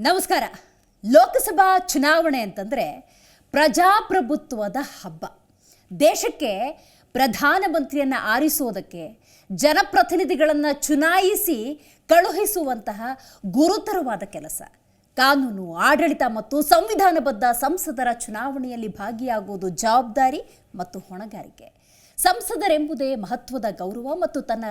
ನಮಸ್ಕಾರ. ಲೋಕಸಭಾ ಚುನಾವಣೆ ಅಂತಂದರೆ ಪ್ರಜಾಪ್ರಭುತ್ವದ ಹಬ್ಬ. ದೇಶಕ್ಕೆ ಪ್ರಧಾನಮಂತ್ರಿಯನ್ನು ಆರಿಸೋದಕ್ಕೆ ಜನಪ್ರತಿನಿಧಿಗಳನ್ನು ಚುನಾಯಿಸಿ ಕಳುಹಿಸುವಂತಹ ಗುರುತರವಾದ ಕೆಲಸ. ಕಾನೂನು, ಆಡಳಿತ ಮತ್ತು ಸಂವಿಧಾನಬದ್ಧ ಸಂಸದರ ಚುನಾವಣೆಯಲ್ಲಿ ಭಾಗಿಯಾಗುವುದು ಜವಾಬ್ದಾರಿ ಮತ್ತು ಹೊಣೆಗಾರಿಕೆ. ಸಂಸದರೆಂಬುದೇ ಮಹತ್ವದ ಗೌರವ ಮತ್ತು ತನ್ನ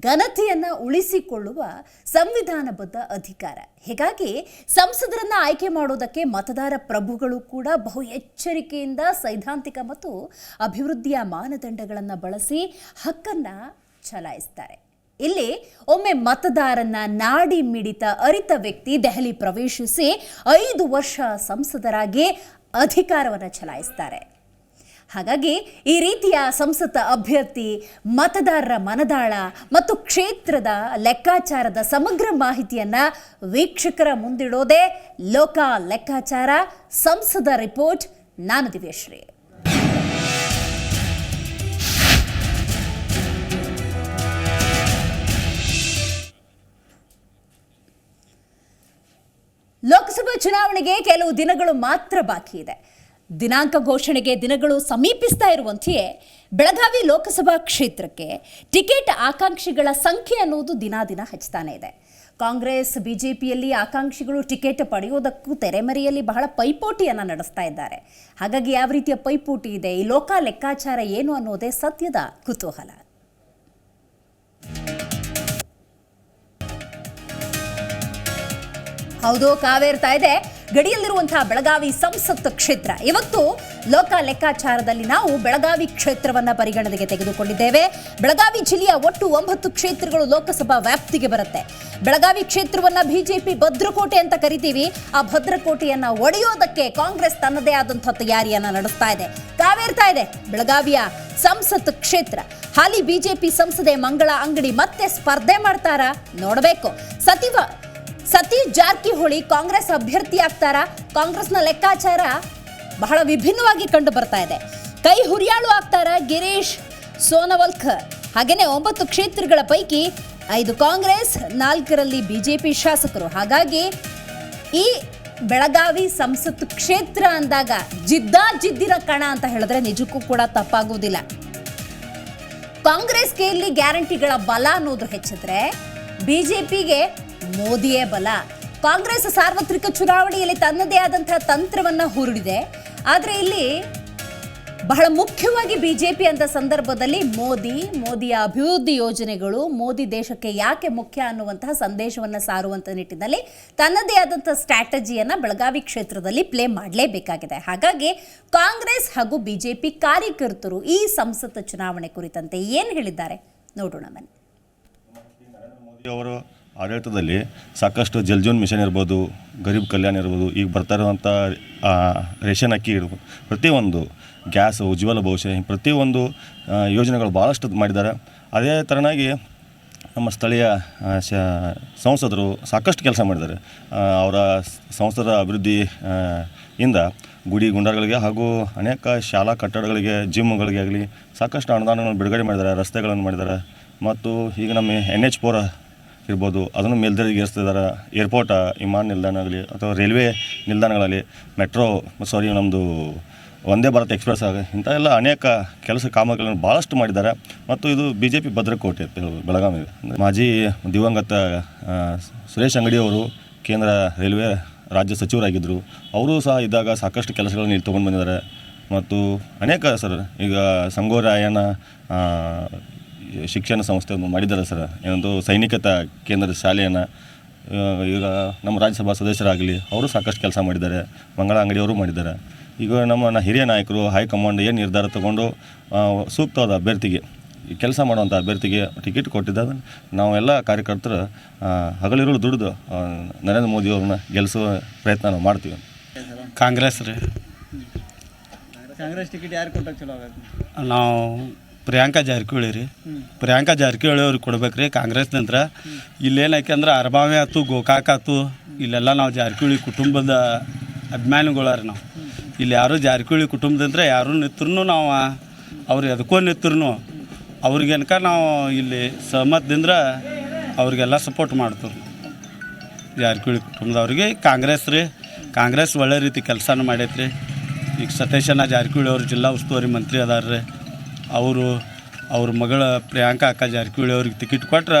ಘನತೆಯನ್ನು ಉಳಿಸಿಕೊಳ್ಳುವ ಸಂವಿಧಾನಬದ್ಧ ಅಧಿಕಾರ. ಹೀಗಾಗಿ ಸಂಸದರನ್ನು ಆಯ್ಕೆ ಮಾಡೋದಕ್ಕೆ ಮತದಾರ ಪ್ರಭುಗಳು ಕೂಡ ಬಹು ಎಚ್ಚರಿಕೆಯಿಂದ ಸೈದ್ಧಾಂತಿಕ ಮತ್ತು ಅಭಿವೃದ್ಧಿಯ ಮಾನದಂಡಗಳನ್ನು ಬಳಸಿ ಹಕ್ಕನ್ನು ಚಲಾಯಿಸ್ತಾರೆ. ಇಲ್ಲಿ ಒಮ್ಮೆ ಮತದಾರನ ನಾಡಿ ಮಿಡಿತ ಅರಿತ ವ್ಯಕ್ತಿ ದೆಹಲಿ ಪ್ರವೇಶಿಸಿ ಐದು ವರ್ಷ ಸಂಸದರಾಗಿ ಅಧಿಕಾರವನ್ನು ಚಲಾಯಿಸ್ತಾರೆ. ಹಾಗಾಗಿ ಈ ರೀತಿಯ ಸಂಸತ್ ಅಭ್ಯರ್ಥಿ, ಮತದಾರರ ಮನದಾಳ ಮತ್ತು ಕ್ಷೇತ್ರದ ಲೆಕ್ಕಾಚಾರದ ಸಮಗ್ರ ಮಾಹಿತಿಯನ್ನ ವೀಕ್ಷಕರ ಮುಂದಿಡೋದೇ ಲೋಕ ಲೆಕ್ಕಾಚಾರ. ಸಂಸದ ರಿಪೋರ್ಟ್, ನಾನು ದಿವ್ಯಶ್ರೀ. ಲೋಕಸಭಾ ಚುನಾವಣೆಗೆ ಕೆಲವು ದಿನಗಳು ಮಾತ್ರ ಬಾಕಿ ಇದೆ. ದಿನಾಂಕ ಘೋಷಣೆಗೆ ದಿನಗಳು ಸಮೀಪಿಸ್ತಾ ಇರುವಂತೆಯೇ ಬೆಳಗಾವಿ ಲೋಕಸಭಾ ಕ್ಷೇತ್ರಕ್ಕೆ ಟಿಕೆಟ್ ಆಕಾಂಕ್ಷಿಗಳ ಸಂಖ್ಯೆ ಅನ್ನೋದು ದಿನ ದಿನ ಹೆಚ್ಚುತ್ತಾನೆ ಇದೆ. ಕಾಂಗ್ರೆಸ್, ಬಿಜೆಪಿಯಲ್ಲಿ ಆಕಾಂಕ್ಷಿಗಳು ಟಿಕೆಟ್ ಪಡೆಯೋದಕ್ಕೂ ತೆರೆಮರೆಯಲ್ಲಿ ಬಹಳ ಪೈಪೋಟಿಯನ್ನು ನಡೆಸ್ತಾ ಇದ್ದಾರೆ. ಹಾಗಾಗಿ ಯಾವ ರೀತಿಯ ಪೈಪೋಟಿ ಇದೆ? ಈ ಲೋಕ ಲೆಕ್ಕಾಚಾರ ಏನು ಅನ್ನೋದೇ ಸತ್ಯದ ಕುತೂಹಲ. ಹೌದು, ಕಾವೇರ್ತಾ ಇದೆ. ಗಡಿಯಲ್ಲಿರುವಂತಹ ಬೆಳಗಾವಿ ಸಂಸತ್ ಕ್ಷೇತ್ರ. ಇವತ್ತು ಲೋಕ ಲೆಕ್ಕಾಚಾರದಲ್ಲಿ ನಾವು ಬೆಳಗಾವಿ ಕ್ಷೇತ್ರವನ್ನ ಪರಿಗಣನೆಗೆ ತೆಗೆದುಕೊಂಡಿದ್ದೇವೆ. ಬೆಳಗಾವಿ ಜಿಲ್ಲೆಯ ಒಟ್ಟು ಒಂಬತ್ತು ಕ್ಷೇತ್ರಗಳು ಲೋಕಸಭಾ ವ್ಯಾಪ್ತಿಗೆ ಬರುತ್ತೆ. ಬೆಳಗಾವಿ ಕ್ಷೇತ್ರವನ್ನ ಬಿಜೆಪಿ ಭದ್ರಕೋಟೆ ಅಂತ ಕರಿತೀವಿ. ಆ ಭದ್ರಕೋಟೆಯನ್ನ ಒಡೆಯೋದಕ್ಕೆ ಕಾಂಗ್ರೆಸ್ ತನ್ನದೇ ಆದಂತಹ ತಯಾರಿಯನ್ನ ನಡೆಸ್ತಾ ಇದೆ. ಕಾವೇರ್ತಾ ಇದೆ. ಬೆಳಗಾವಿಯ ಸಂಸತ್ ಕ್ಷೇತ್ರ. ಹಾಲಿ ಬಿಜೆಪಿ ಸಂಸದೆ ಮಂಗಳ ಅಂಗಡಿ ಮತ್ತೆ ಸ್ಪರ್ಧೆ ಮಾಡ್ತಾರಾ? ನೋಡಬೇಕು. ಸಚಿವ ಸತೀಶ್ ಜಾರಕಿಹೊಳಿ ಕಾಂಗ್ರೆಸ್ ಅಭ್ಯರ್ಥಿ ಆಗ್ತಾರ? ಕಾಂಗ್ರೆಸ್ನ ಲೆಕ್ಕಾಚಾರ ಬಹಳ ವಿಭಿನ್ನವಾಗಿ ಕಂಡು ಬರ್ತಾ ಇದೆ. ಕೈ ಹುರಿಯಾಳು ಆಗ್ತಾರ ಗಿರೀಶ್ ಸೋನವಲ್ಕರ್? ಹಾಗೇನೆ ಒಂಬತ್ತು ಕ್ಷೇತ್ರಗಳ ಪೈಕಿ ಐದು ಕಾಂಗ್ರೆಸ್, ನಾಲ್ಕರಲ್ಲಿ ಬಿಜೆಪಿ ಶಾಸಕರು. ಹಾಗಾಗಿ ಈ ಬೆಳಗಾವಿ ಸಂಸತ್ ಕ್ಷೇತ್ರ ಅಂದಾಗ ಜಿದ್ದಾ ಜಿದ್ದಿನ ಕಣ ಅಂತ ಹೇಳಿದ್ರೆ ನಿಜಕ್ಕೂ ಕೂಡ ತಪ್ಪಾಗುವುದಿಲ್ಲ. ಕಾಂಗ್ರೆಸ್ಗೆ ಇಲ್ಲಿ ಗ್ಯಾರಂಟಿಗಳ ಬಲ ಅನ್ನೋದು ಹೆಚ್ಚಿದ್ರೆ ಬಿಜೆಪಿಗೆ ಮೋದಿಯೇ ಬಲ. ಕಾಂಗ್ರೆಸ್ ಸಾರ್ವತ್ರಿಕ ಚುನಾವಣೆಯಲ್ಲಿ ತನ್ನದೇ ಆದಂತಹ ತಂತ್ರವನ್ನ ಹೂಡಿದೆ ಆದರೆ ಇಲ್ಲಿ ಬಹಳ ಮುಖ್ಯವಾಗಿ ಬಿಜೆಪಿ ಅಂತ ಸಂದರ್ಭದಲ್ಲಿ ಮೋದಿ, ಮೋದಿಯ ಅಭಿವೃದ್ಧಿ ಯೋಜನೆಗಳು, ಮೋದಿ ದೇಶಕ್ಕೆ ಯಾಕೆ ಮುಖ್ಯ ಅನ್ನುವಂತಹ ಸಂದೇಶವನ್ನು ಸಾರುವಂತ ನಿಟ್ಟಿನಲ್ಲಿ ತನ್ನದೇ ಆದಂತಹ ಸ್ಟ್ರಾಟಜಿಯನ್ನ ಬೆಳಗಾವಿ ಕ್ಷೇತ್ರದಲ್ಲಿ ಪ್ಲೇ ಮಾಡಲೇಬೇಕಾಗಿದೆ. ಹಾಗಾಗಿ ಕಾಂಗ್ರೆಸ್ ಹಾಗೂ ಬಿಜೆಪಿ ಕಾರ್ಯಕರ್ತರು ಈ ಸಂಸತ್ ಚುನಾವಣೆ ಕುರಿತಂತೆ ಏನು ಹೇಳಿದ್ದಾರೆ? ನೋಡೋಣ ಬನ್ನಿ. ಆಡಳಿತದಲ್ಲಿ ಸಾಕಷ್ಟು ಜಲ್ ಮಿಷನ್ ಇರ್ಬೋದು, ಗರೀಬ್ ಕಲ್ಯಾಣ ಇರ್ಬೋದು, ಈಗ ಬರ್ತಾ ಇರುವಂಥ ರೇಷನ್ ಅಕ್ಕಿ ಇರ್ಬೋದು ಪ್ರತಿಯೊಂದು ಗ್ಯಾಸ್, ಉಜ್ವಲ ಭವಿಷ್ಯ ಪ್ರತಿಯೊಂದು ಯೋಜನೆಗಳು ಭಾಳಷ್ಟು ಮಾಡಿದ್ದಾರೆ. ಅದೇ ಥರನಾಗಿ ನಮ್ಮ ಸ್ಥಳೀಯ ಸಂಸದರು ಸಾಕಷ್ಟು ಕೆಲಸ ಮಾಡಿದ್ದಾರೆ. ಅವರ ಸಂಸದರ ಅಭಿವೃದ್ಧಿ ಇಂದ ಗುಡಿ ಗುಂಡಾರಗಳಿಗೆ ಹಾಗೂ ಅನೇಕ ಶಾಲಾ ಕಟ್ಟಡಗಳಿಗೆ, ಜಿಮ್ಗಳಿಗೆ ಆಗಲಿ ಸಾಕಷ್ಟು ಅನುದಾನಗಳನ್ನು ಬಿಡುಗಡೆ ಮಾಡಿದ್ದಾರೆ, ರಸ್ತೆಗಳನ್ನು ಮಾಡಿದ್ದಾರೆ. ಮತ್ತು ಈಗ ನಮ್ಮ ಎನ್ ಎಚ್ ಪೋರ ಇರ್ಬೋದು, ಅದನ್ನು ಮೇಲ್ದರ್ಜೆಗೆ ಏರಿಸ್ತಿದ್ದಾರೆ ಏರ್ಪೋರ್ಟ ವಿಮಾನ ನಿಲ್ದಾಣ ಆಗಲಿ ಅಥವಾ ರೈಲ್ವೆ ನಿಲ್ದಾಣಗಳಲ್ಲಿ ಮೆಟ್ರೋ ಸಾರಿ ನಮ್ಮದು ವಂದೇ ಭಾರತ್ ಎಕ್ಸ್ಪ್ರೆಸ್ ಆಗ ಇಂಥ ಎಲ್ಲ ಅನೇಕ ಕೆಲಸ ಕಾಮಗಾರಿಗಳನ್ನು ಭಾಳಷ್ಟು ಮಾಡಿದ್ದಾರೆ. ಮತ್ತು ಇದು ಬಿ ಜೆ ಪಿ ಭದ್ರಕೋಟೆ ಅಂತ ಹೇಳ್ಬೋದು, ಬೆಳಗಾವಿ. ಮಾಜಿ ದಿವಂಗತ ಸುರೇಶ್ ಅಂಗಡಿ ಅವರು ಕೇಂದ್ರ ರೈಲ್ವೆ ರಾಜ್ಯ ಸಚಿವರಾಗಿದ್ದರು ಅವರು ಸಹ ಇದ್ದಾಗ ಸಾಕಷ್ಟು ಕೆಲಸಗಳನ್ನು ಇಲ್ಲಿ ತೊಗೊಂಡು ಬಂದಿದ್ದಾರೆ. ಮತ್ತು ಅನೇಕ, ಸರ್, ಈಗ ಸಂಗೋರಾಯನ ಶಿಕ್ಷಣ ಸಂಸ್ಥೆಯನ್ನು ಮಾಡಿದ್ದಾರೆ ಸರ್. ಏನೊಂದು ಸೈನಿಕತ ಕೇಂದ್ರದ ಶಾಲೆಯನ್ನು ಈಗ ನಮ್ಮ ರಾಜ್ಯಸಭಾ ಸದಸ್ಯರಾಗಲಿ ಅವರು ಸಾಕಷ್ಟು ಕೆಲಸ ಮಾಡಿದ್ದಾರೆ. ಮಂಗಳ ಅಂಗಡಿಯವರು ಮಾಡಿದ್ದಾರೆ. ಈಗ ನಮ್ಮ ನ- ಹಿರಿಯ ನಾಯಕರು ಹೈಕಮಾಂಡ್ ಏನು ನಿರ್ಧಾರ ತಗೊಂಡು ಸೂಕ್ತವಾದ ಅಭ್ಯರ್ಥಿಗೆ ಈ ಕೆಲಸ ಮಾಡುವಂಥ ಅಭ್ಯರ್ಥಿಗೆ ಟಿಕೆಟ್ ಕೊಟ್ಟಿದ್ದಾಗ ನಾವೆಲ್ಲ ಕಾರ್ಯಕರ್ತರು ಹಗಲಿರುಳು ದುಡಿದು ನರೇಂದ್ರ ಮೋದಿಯವ್ರನ್ನ ಗೆಲ್ಲಿಸುವ ಪ್ರಯತ್ನ ನಾವು ಮಾಡ್ತೀವಿ. ಕಾಂಗ್ರೆಸ್ ರೀ. ಕಾಂಗ್ರೆಸ್ ಟಿಕೆಟ್ ಯಾರು ಕೊಟ್ಟಾಗ ಚಲೋ ಆಗತ್ತೆ? ನಾವು ಪ್ರಿಯಾಂಕಾ ಜಾರಕಿಹೊಳಿ ರೀ. ಪ್ರಿಯಾಂಕಾ ಜಾರಕಿಹೊಳಿ ಅವ್ರಿಗೆ ಕೊಡ್ಬೇಕು ರೀ ಕಾಂಗ್ರೆಸ್ನಂತ್ರ ಇಲ್ಲೇನೈತೆ ಅಂದ್ರೆ ಅರಬಾವೆ ಆಯ್ತು ಗೋಕಾಕ್ ಆಯ್ತು ಇಲ್ಲೆಲ್ಲ ನಾವು ಜಾರಕಿಹೊಳಿ ಕುಟುಂಬದ ಅಭಿಮಾನಿಗಳಾರ ನಾವು. ಇಲ್ಲಿ ಯಾರು ಜಾರಕಿಹೊಳಿ ಕುಟುಂಬದಂದ್ರೆ ಯಾರು ನಿತ್ರು ನಾವು ಅವ್ರು ಎದಕ್ಕೋ ನಿತ್ರು ಅವ್ರಿಗೆನಕ ನಾವು ಇಲ್ಲಿ ಸಹಮತದಿಂದ ಅವ್ರಿಗೆಲ್ಲ ಸಪೋರ್ಟ್ ಮಾಡ್ತೀವಿ ಜಾರಕಿಹೊಳಿ ಕುಟುಂಬದವ್ರಿಗೆ ಕಾಂಗ್ರೆಸ್ ರೀ. ಕಾಂಗ್ರೆಸ್ ಒಳ್ಳೆ ರೀತಿ ಕೆಲಸನ ಮಾಡೈತ್ರಿ. ಈಗ ಸತೀಶನ ಜಾರಕಿಹೊಳಿ ಅವರು ಜಿಲ್ಲಾ ಉಸ್ತುವಾರಿ ಮಂತ್ರಿ ಅದಾರ ರೀ ಅವರು, ಅವ್ರ ಮಗಳ ಪ್ರಿಯಾಂಕಾ ಅಕ್ಕ ಜಾರಕಿಹೊಳಿ ಅವ್ರಿಗೆ ಟಿಕೆಟ್ ಕೊಟ್ರೆ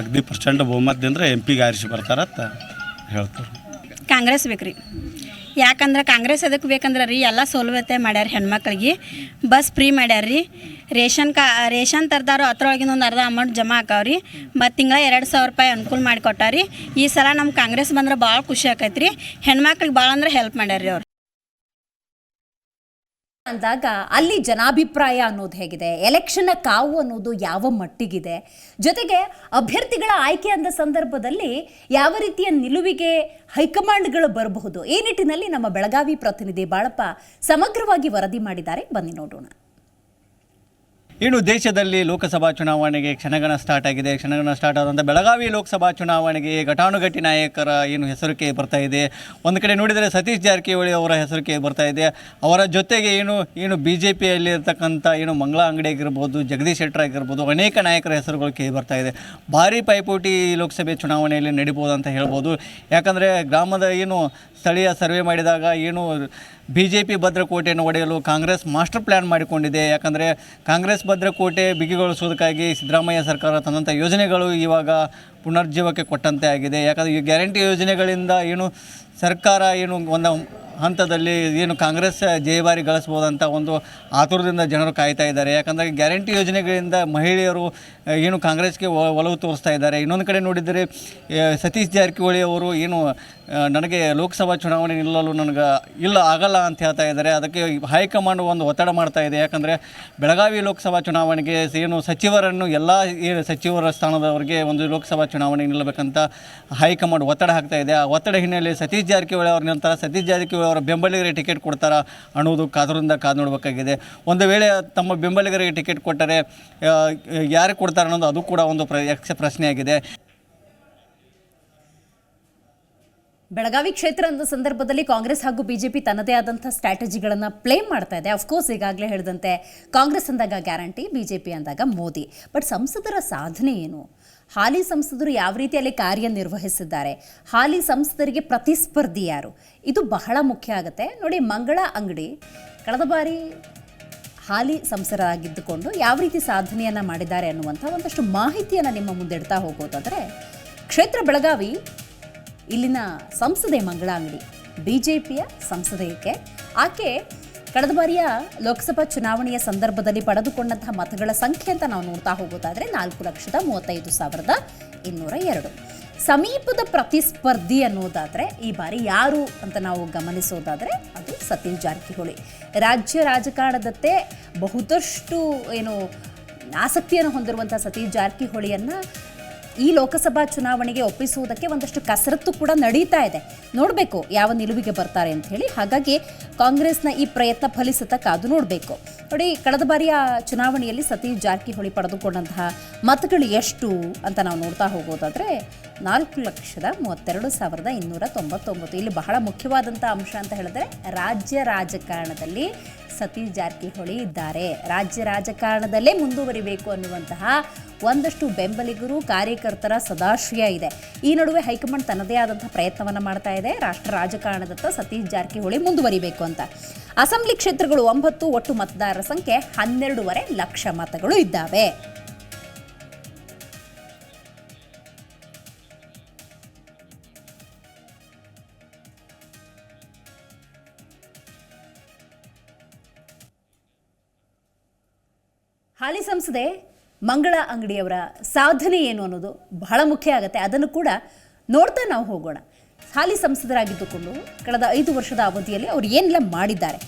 ಅಗದಿ ಪ್ರಚಂಡ ಬಹುಮತದಿಂದ ಎಂ ಪಿಗೆ ಆರಿಸಿ ಬರ್ತಾರಂತ ಹೇಳ್ತಾರೆ. ಕಾಂಗ್ರೆಸ್ ಬೇಕು ರೀ ಯಾಕಂದ್ರೆ ಕಾಂಗ್ರೆಸ್ ಅದಕ್ಕೆ ಬೇಕಂದ್ರೆ ರೀ, ಎಲ್ಲ ಸೌಲಭ್ಯತೆ ಮಾಡ್ಯಾರ ಹೆಣ್ಮಕ್ಳಿಗೆ. ಬಸ್ ಫ್ರೀ ಮಾಡ್ಯಾರ ರೀ. ರೇಷನ್ ಕಾ, ರೇಷನ್ ತರ್ದಾರು ಅದ್ರೊಳಗಿನ ಒಂದು ಅರ್ಧ ಅಮೌಂಟ್ ಜಮಾ ಆಕಾವ್ರಿ ಮತ್ತು ತಿಂಗಳ ಎರಡು ಸಾವಿರ ರೂಪಾಯಿ ಅನುಕೂಲ ಮಾಡಿಕೊಟ್ಟಾರಿ ಈ ಸಲ ನಮ್ಮ ಕಾಂಗ್ರೆಸ್ ಬಂದ್ರೆ ಭಾಳ ಖುಷಿ ಆಕೈತೆ ರೀ ಹೆಣ್ಮಕ್ಳಿಗೆ ಭಾಳ ಅಂದ್ರೆ ಹೆಲ್ಪ್ ಮಾಡ್ಯಾರ ಅವ್ರು. ಅಂದಾಗ ಅಲ್ಲಿ ಜನಾಭಿಪ್ರಾಯ ಅನ್ನೋದು ಹೇಗಿದೆ ಎಲೆಕ್ಷನ್ನ ಕಾವು ಅನ್ನೋದು ಯಾವ ಮಟ್ಟಿಗಿದೆ, ಜೊತೆಗೆ ಅಭ್ಯರ್ಥಿಗಳ ಆಯ್ಕೆ ಅಂದ ಸಂದರ್ಭದಲ್ಲಿ ಯಾವ ರೀತಿಯ ನಿಲುವಿಗೆ ಹೈಕಮಾಂಡ್ಗಳು ಬರಬಹುದು, ಈ ನಿಟ್ಟಿನಲ್ಲಿ ನಮ್ಮ ಬೆಳಗಾವಿ ಪ್ರತಿನಿಧಿ ಬಾಳಪ್ಪ ಸಮಗ್ರವಾಗಿ ವರದಿ ಮಾಡಿದ್ದಾರೆ, ಬನ್ನಿ ನೋಡೋಣ. ಇನ್ನು ದೇಶದಲ್ಲಿ ಲೋಕಸಭಾ ಚುನಾವಣೆಗೆ ಕ್ಷಣಗಣ ಸ್ಟಾರ್ಟ್ ಆಗಿದೆ. ಕ್ಷಣಗಣ ಸ್ಟಾರ್ಟ್ ಆದಂಥ ಬೆಳಗಾವಿ ಲೋಕಸಭಾ ಚುನಾವಣೆಗೆ ಘಟಾನುಘಟಿ ನಾಯಕರ ಏನು ಹೆಸರಿಕೆ ಬರ್ತಾ ಇದೆ. ಒಂದು ಕಡೆ ನೋಡಿದರೆ ಸತೀಶ್ ಜಾರಕಿಹೊಳಿ ಅವರ ಹೆಸರಿಕೆ ಬರ್ತಾ ಇದೆ. ಅವರ ಜೊತೆಗೆ ಏನು ಏನು ಬಿ ಜೆ ಪಿಯಲ್ಲಿ ಇರ್ತಕ್ಕಂಥ ಏನು ಮಂಗಳ ಅಂಗಡಿ ಆಗಿರ್ಬೋದು, ಜಗದೀಶ್ ಶೆಟ್ಟರ್ ಆಗಿರ್ಬೋದು, ಅನೇಕ ನಾಯಕರ ಹೆಸರುಗಳು ಕೇಳಿ ಬರ್ತಾ ಇದೆ. ಭಾರಿ ಪೈಪೋಟಿ ಲೋಕಸಭೆ ಚುನಾವಣೆಯಲ್ಲಿ ನಡೀಬೋದು ಅಂತ ಹೇಳ್ಬೋದು. ಯಾಕಂದರೆ ಗ್ರಾಮದ ಏನು ಸ್ಥಳೀಯ ಸರ್ವೆ ಮಾಡಿದಾಗ ಏನು ಬಿ ಜೆ ಪಿ ಭದ್ರಕೋಟೆಯನ್ನು ಒಡೆಯಲು ಕಾಂಗ್ರೆಸ್ ಮಾಸ್ಟರ್ ಪ್ಲ್ಯಾನ್ ಮಾಡಿಕೊಂಡಿದೆ. ಯಾಕಂದರೆ ಕಾಂಗ್ರೆಸ್ ಭದ್ರಕೋಟೆ ಬಿಗಿಗೊಳಿಸೋದಕ್ಕಾಗಿ ಸಿದ್ದರಾಮಯ್ಯ ಸರ್ಕಾರ ತಂದಂಥ ಯೋಜನೆಗಳು ಇವಾಗ ಪುನರ್ಜೀವಕ್ಕೆ ಕೊಟ್ಟಂತೆ ಆಗಿದೆ. ಯಾಕಂದರೆ ಈ ಗ್ಯಾರಂಟಿ ಯೋಜನೆಗಳಿಂದ ಏನು ಸರ್ಕಾರ ಏನು ಒಂದು ಹಂತದಲ್ಲಿ ಏನು ಕಾಂಗ್ರೆಸ್ ಜಯಭಾರಿ ಗಳಿಸ್ಬೋದಂತ ಒಂದು ಆತುರದಿಂದ ಜನರು ಕಾಯ್ತಾ ಇದ್ದಾರೆ. ಯಾಕಂದರೆ ಗ್ಯಾರಂಟಿ ಯೋಜನೆಗಳಿಂದ ಮಹಿಳೆಯರು ಏನು ಕಾಂಗ್ರೆಸ್ಗೆ ಒಲವು ತೋರಿಸ್ತಾ ಇದ್ದಾರೆ. ಇನ್ನೊಂದು ಕಡೆ ನೋಡಿದರೆ ಸತೀಶ್ ಜಾರಕಿಹೊಳಿ ಅವರು ಏನು ನನಗೆ ಲೋಕಸಭಾ ಚುನಾವಣೆ ನಿಲ್ಲಲು ನನಗೆ ಇಲ್ಲ, ಆಗಲ್ಲ ಅಂತ ಹೇಳ್ತಾ ಇದ್ದಾರೆ. ಅದಕ್ಕೆ ಹೈಕಮಾಂಡ್ ಒಂದು ಒತ್ತಡ ಮಾಡ್ತಾ ಇದೆ. ಯಾಕಂದರೆ ಬೆಳಗಾವಿ ಲೋಕಸಭಾ ಚುನಾವಣೆಗೆ ಏನು ಸಚಿವರನ್ನು ಎಲ್ಲ ಸಚಿವರ ಸ್ಥಾನದವರಿಗೆ ಒಂದು ಲೋಕಸಭಾ ಚುನಾವಣೆ ನಿಲ್ಲಬೇಕಂತ ಹೈಕಮಾಂಡ್ ಒತ್ತಡ ಹಾಕ್ತಾ ಇದೆ. ಆ ಒತ್ತಡ ಹಿನ್ನೆಲೆಯಲ್ಲಿ ಸತೀಶ್ ಜಾರಕಿಹೊಳಿ ಅವ್ರ ನಂತರ ಸತೀಶ್ ಜಾರಕಿಹೊಳಿ ಅವರ ಬೆಂಬಲಿಗರಿಗೆ ಟಿಕೆಟ್ ಕೊಡ್ತಾರಾ ಅನ್ನೋದು ಕಾದರಿಂದ ಕಾದು ನೋಡಬೇಕಾಗಿದೆ. ಒಂದು ವೇಳೆ ತಮ್ಮ ಬೆಂಬಲಿಗರಿಗೆ ಟಿಕೆಟ್ ಕೊಟ್ಟರೆ ಯಾರು ಯಾರಿಗೆ ಕೊಡ್ತಾರೆ ಅನ್ನೋದು ಅದು ಕೂಡ ಒಂದು ಯಕ್ಷ ಪ್ರಶ್ನೆಯಾಗಿದೆ. ಬೆಳಗಾವಿ ಕ್ಷೇತ್ರ ಅಂದ ಸಂದರ್ಭದಲ್ಲಿ ಕಾಂಗ್ರೆಸ್ ಹಾಗೂ ಬಿಜೆಪಿ ತನ್ನದೇ ಆದಂಥ ಸ್ಟ್ರಾಟಜಿಗಳನ್ನು ಪ್ಲೇ ಮಾಡ್ತಾ ಇದೆ. ಅಫ್ಕೋರ್ಸ್ ಈಗಾಗಲೇ ಹೇಳಿದಂತೆ ಕಾಂಗ್ರೆಸ್ ಅಂದಾಗ ಗ್ಯಾರಂಟಿ, ಬಿಜೆಪಿ ಅಂದಾಗ ಮೋದಿ. ಬಟ್ ಸಂಸದರ ಸಾಧನೆ ಏನು? ಹಾಲಿ ಸಂಸದರು ಯಾವ ರೀತಿಯಲ್ಲಿ ಕಾರ್ಯನಿರ್ವಹಿಸಿದ್ದಾರೆ? ಹಾಲಿ ಸಂಸದರಿಗೆ ಪ್ರತಿಸ್ಪರ್ಧಿ ಯಾರು? ಇದು ಬಹಳ ಮುಖ್ಯ ಆಗುತ್ತೆ. ನೋಡಿ ಮಂಗಳ ಅಂಗಡಿ. ಕಳೆದ ಬಾರಿ ಹಾಲಿ ಸಂಸದರಾಗಿದ್ದುಕೊಂಡು ಯಾವ ರೀತಿ ಸಾಧನೆಯನ್ನು ಮಾಡಿದ್ದಾರೆ ಅನ್ನುವಂಥ ಒಂದಷ್ಟು ಮಾಹಿತಿಯನ್ನು ನಿಮ್ಮ ಮುಂದೆ ಇಡ್ತಾ ಹೋಗೋದಾದರೆ ಕ್ಷೇತ್ರ ಬೆಳಗಾವಿ ಇಲ್ಲಿನ ಸಂಸದೆ ಮಂಗಳಾಂಗಡಿ ಬಿ ಜೆ ಪಿಯ ಸಂಸದೆಯಕ್ಕೆ ಆಕೆ ಕಳೆದ ಬಾರಿಯ ಲೋಕಸಭಾ ಚುನಾವಣೆಯ ಸಂದರ್ಭದಲ್ಲಿ ಪಡೆದುಕೊಂಡಂತಹ ಮತಗಳ ಸಂಖ್ಯೆ ಅಂತ ನಾವು ನೋಡ್ತಾ ಹೋಗೋದಾದರೆ ನಾಲ್ಕು ಲಕ್ಷದ ಮೂವತ್ತೈದು ಸಾವಿರದ ಇನ್ನೂರ ಎರಡು. ಸಮೀಪದ ಪ್ರತಿಸ್ಪರ್ಧಿ ಅನ್ನೋದಾದರೆ ಈ ಬಾರಿ ಯಾರು ಅಂತ ನಾವು ಗಮನಿಸೋದಾದರೆ ಅದು ಸತೀಶ್ ಜಾರಕಿಹೊಳಿ. ರಾಜ್ಯ ರಾಜಕಾರಣದತ್ತೆ ಬಹುದಷ್ಟು ಏನು ಆಸಕ್ತಿಯನ್ನು ಹೊಂದಿರುವಂಥ ಸತೀಶ್ ಜಾರಕಿಹೊಳಿಯನ್ನು ಈ ಲೋಕಸಭಾ ಚುನಾವಣೆಗೆ ಒಪ್ಪಿಸುವುದಕ್ಕೆ ಒಂದಷ್ಟು ಕಸರತ್ತು ಕೂಡ ನಡೀತಾ ಇದೆ. ನೋಡಬೇಕು ಯಾವ ನಿಲುವಿಗೆ ಬರ್ತಾರೆ ಅಂತ ಹೇಳಿ. ಹಾಗಾಗಿ ಕಾಂಗ್ರೆಸ್ನ ಈ ಪ್ರಯತ್ನ ಫಲಿಸುತ್ತ ಕಾದು ನೋಡಬೇಕು. ನೋಡಿ, ಕಳೆದ ಬಾರಿಯ ಚುನಾವಣೆಯಲ್ಲಿ ಸತೀಶ್ ಜಾರಕಿಹೊಳಿ ಪಡೆದುಕೊಂಡಂತಹ ಮತಗಳು ಎಷ್ಟು ಅಂತ ನಾವು ನೋಡ್ತಾ ಹೋಗೋದಾದರೆ, ನಾಲ್ಕು ಲಕ್ಷದ ಮೂವತ್ತೆರಡು ಸಾವಿರದ ಇನ್ನೂರ ತೊಂಬತ್ತೊಂಬತ್ತು. ಇಲ್ಲಿ ಬಹಳ ಮುಖ್ಯವಾದಂಥ ಅಂಶ ಅಂತ ಹೇಳಿದ್ರೆ, ರಾಜ್ಯ ರಾಜಕಾರಣದಲ್ಲಿ ಸತೀಶ್ ಜಾರಕಿಹೊಳಿ ಇದ್ದಾರೆ. ರಾಜ್ಯ ರಾಜಕಾರಣದಲ್ಲೇ ಮುಂದುವರಿಬೇಕು ಅನ್ನುವಂತಹ ಒಂದಷ್ಟು ಬೆಂಬಲಿಗರು ಕಾರ್ಯಕರ್ತರ ಸದಾಶ್ರಯ ಇದೆ. ಈ ನಡುವೆ ಹೈಕಮಾಂಡ್ ತನ್ನದೇ ಆದಂತಹ ಪ್ರಯತ್ನವನ್ನು ಮಾಡ್ತಾ ಇದೆ. ರಾಷ್ಟ್ರ ರಾಜಕಾರಣದತ್ತ ಸತೀಶ್ ಜಾರಕಿಹೊಳಿ ಮುಂದುವರಿಬೇಕು ಅಂತ. ಅಸೆಂಬ್ಲಿ ಕ್ಷೇತ್ರಗಳು ಒಂಬತ್ತು, ಒಟ್ಟು ಮತದಾರರ ಸಂಖ್ಯೆ ಹನ್ನೆರಡೂವರೆ ಲಕ್ಷ ಮತಗಳು ಇದ್ದಾವೆ. ಹಾಲಿ ಸಂಸದೆ ಮಂಗಳ ಅಂಗಡಿಯವರ ಸಾಧನೆ ಏನು ಅನ್ನೋದು ಬಹಳ ಮುಖ್ಯ ಆಗುತ್ತೆ. ಅದನ್ನು ಕೂಡ ನೋಡ್ತಾ ನಾವು ಹೋಗೋಣ. ಹಾಲಿ ಸಂಸದರಾಗಿದ್ದುಕೊಂಡು ಕಳೆದ ಐದು ವರ್ಷದ ಅವಧಿಯಲ್ಲಿ ಅವರು ಏನೆಲ್ಲ ಮಾಡಿದ್ದಾರೆ?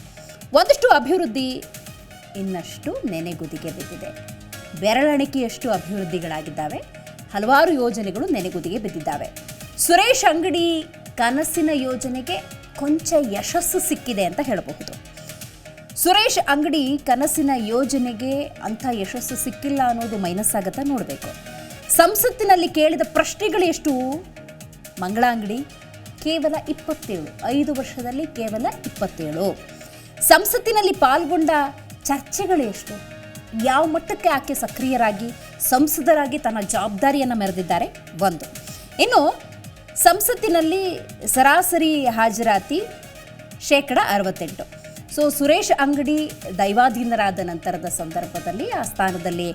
ಒಂದಷ್ಟು ಅಭಿವೃದ್ಧಿ, ಇನ್ನಷ್ಟು ನೆನೆಗುದಿಗೆ ಬಿದ್ದಿದೆ. ಬೆರಳೆಣಿಕೆಯಷ್ಟು ಅಭಿವೃದ್ಧಿಗಳಾಗಿದ್ದಾವೆ. ಹಲವಾರು ಯೋಜನೆಗಳು ನೆನೆಗುದಿಗೆ ಬಿದ್ದಿದ್ದಾವೆ. ಸುರೇಶ್ ಅಂಗಡಿ ಕನಸಿನ ಯೋಜನೆಗೆ ಕೊಂಚ ಯಶಸ್ಸು ಸಿಕ್ಕಿದೆ ಅಂತ ಹೇಳಬಹುದು. ಸುರೇಶ್ ಅಂಗಡಿ ಕನಸಿನ ಯೋಜನೆಗೆ ಅಂಥ ಯಶಸ್ಸು ಸಿಕ್ಕಿಲ್ಲ ಅನ್ನೋದು ಮೈನಸ್ ಆಗತ್ತಾ ನೋಡಬೇಕು. ಸಂಸತ್ತಿನಲ್ಲಿ ಕೇಳಿದ ಪ್ರಶ್ನೆಗಳು ಎಷ್ಟು? ಮಂಗಳ ಅಂಗಡಿ, ಕೇವಲ ಇಪ್ಪತ್ತೇಳು. ಐದು ವರ್ಷದಲ್ಲಿ ಕೇವಲ ಇಪ್ಪತ್ತೇಳು. ಸಂಸತ್ತಿನಲ್ಲಿ ಪಾಲ್ಗೊಂಡ ಚರ್ಚೆಗಳು ಎಷ್ಟು? ಯಾವ ಮಟ್ಟಕ್ಕೆ ಆಕೆ ಸಕ್ರಿಯರಾಗಿ, ಸಂಸದರಾಗಿ ತನ್ನ ಜವಾಬ್ದಾರಿಯನ್ನು ಮೆರೆದಿದ್ದಾರೆ? ಒಂದು. ಇನ್ನು, ಸಂಸತ್ತಿನಲ್ಲಿ ಸರಾಸರಿ ಹಾಜರಾತಿ ಶೇಕಡ ಅರವತ್ತೆಂಟು. ಸೊ ಸುರೇಶ್ ಅಂಗಡಿ ದೈವಾಧೀನರಾದ ನಂತರದ ಸಂದರ್ಭದಲ್ಲಿ ಆ ಸ್ಥಾನದಲ್ಲಿ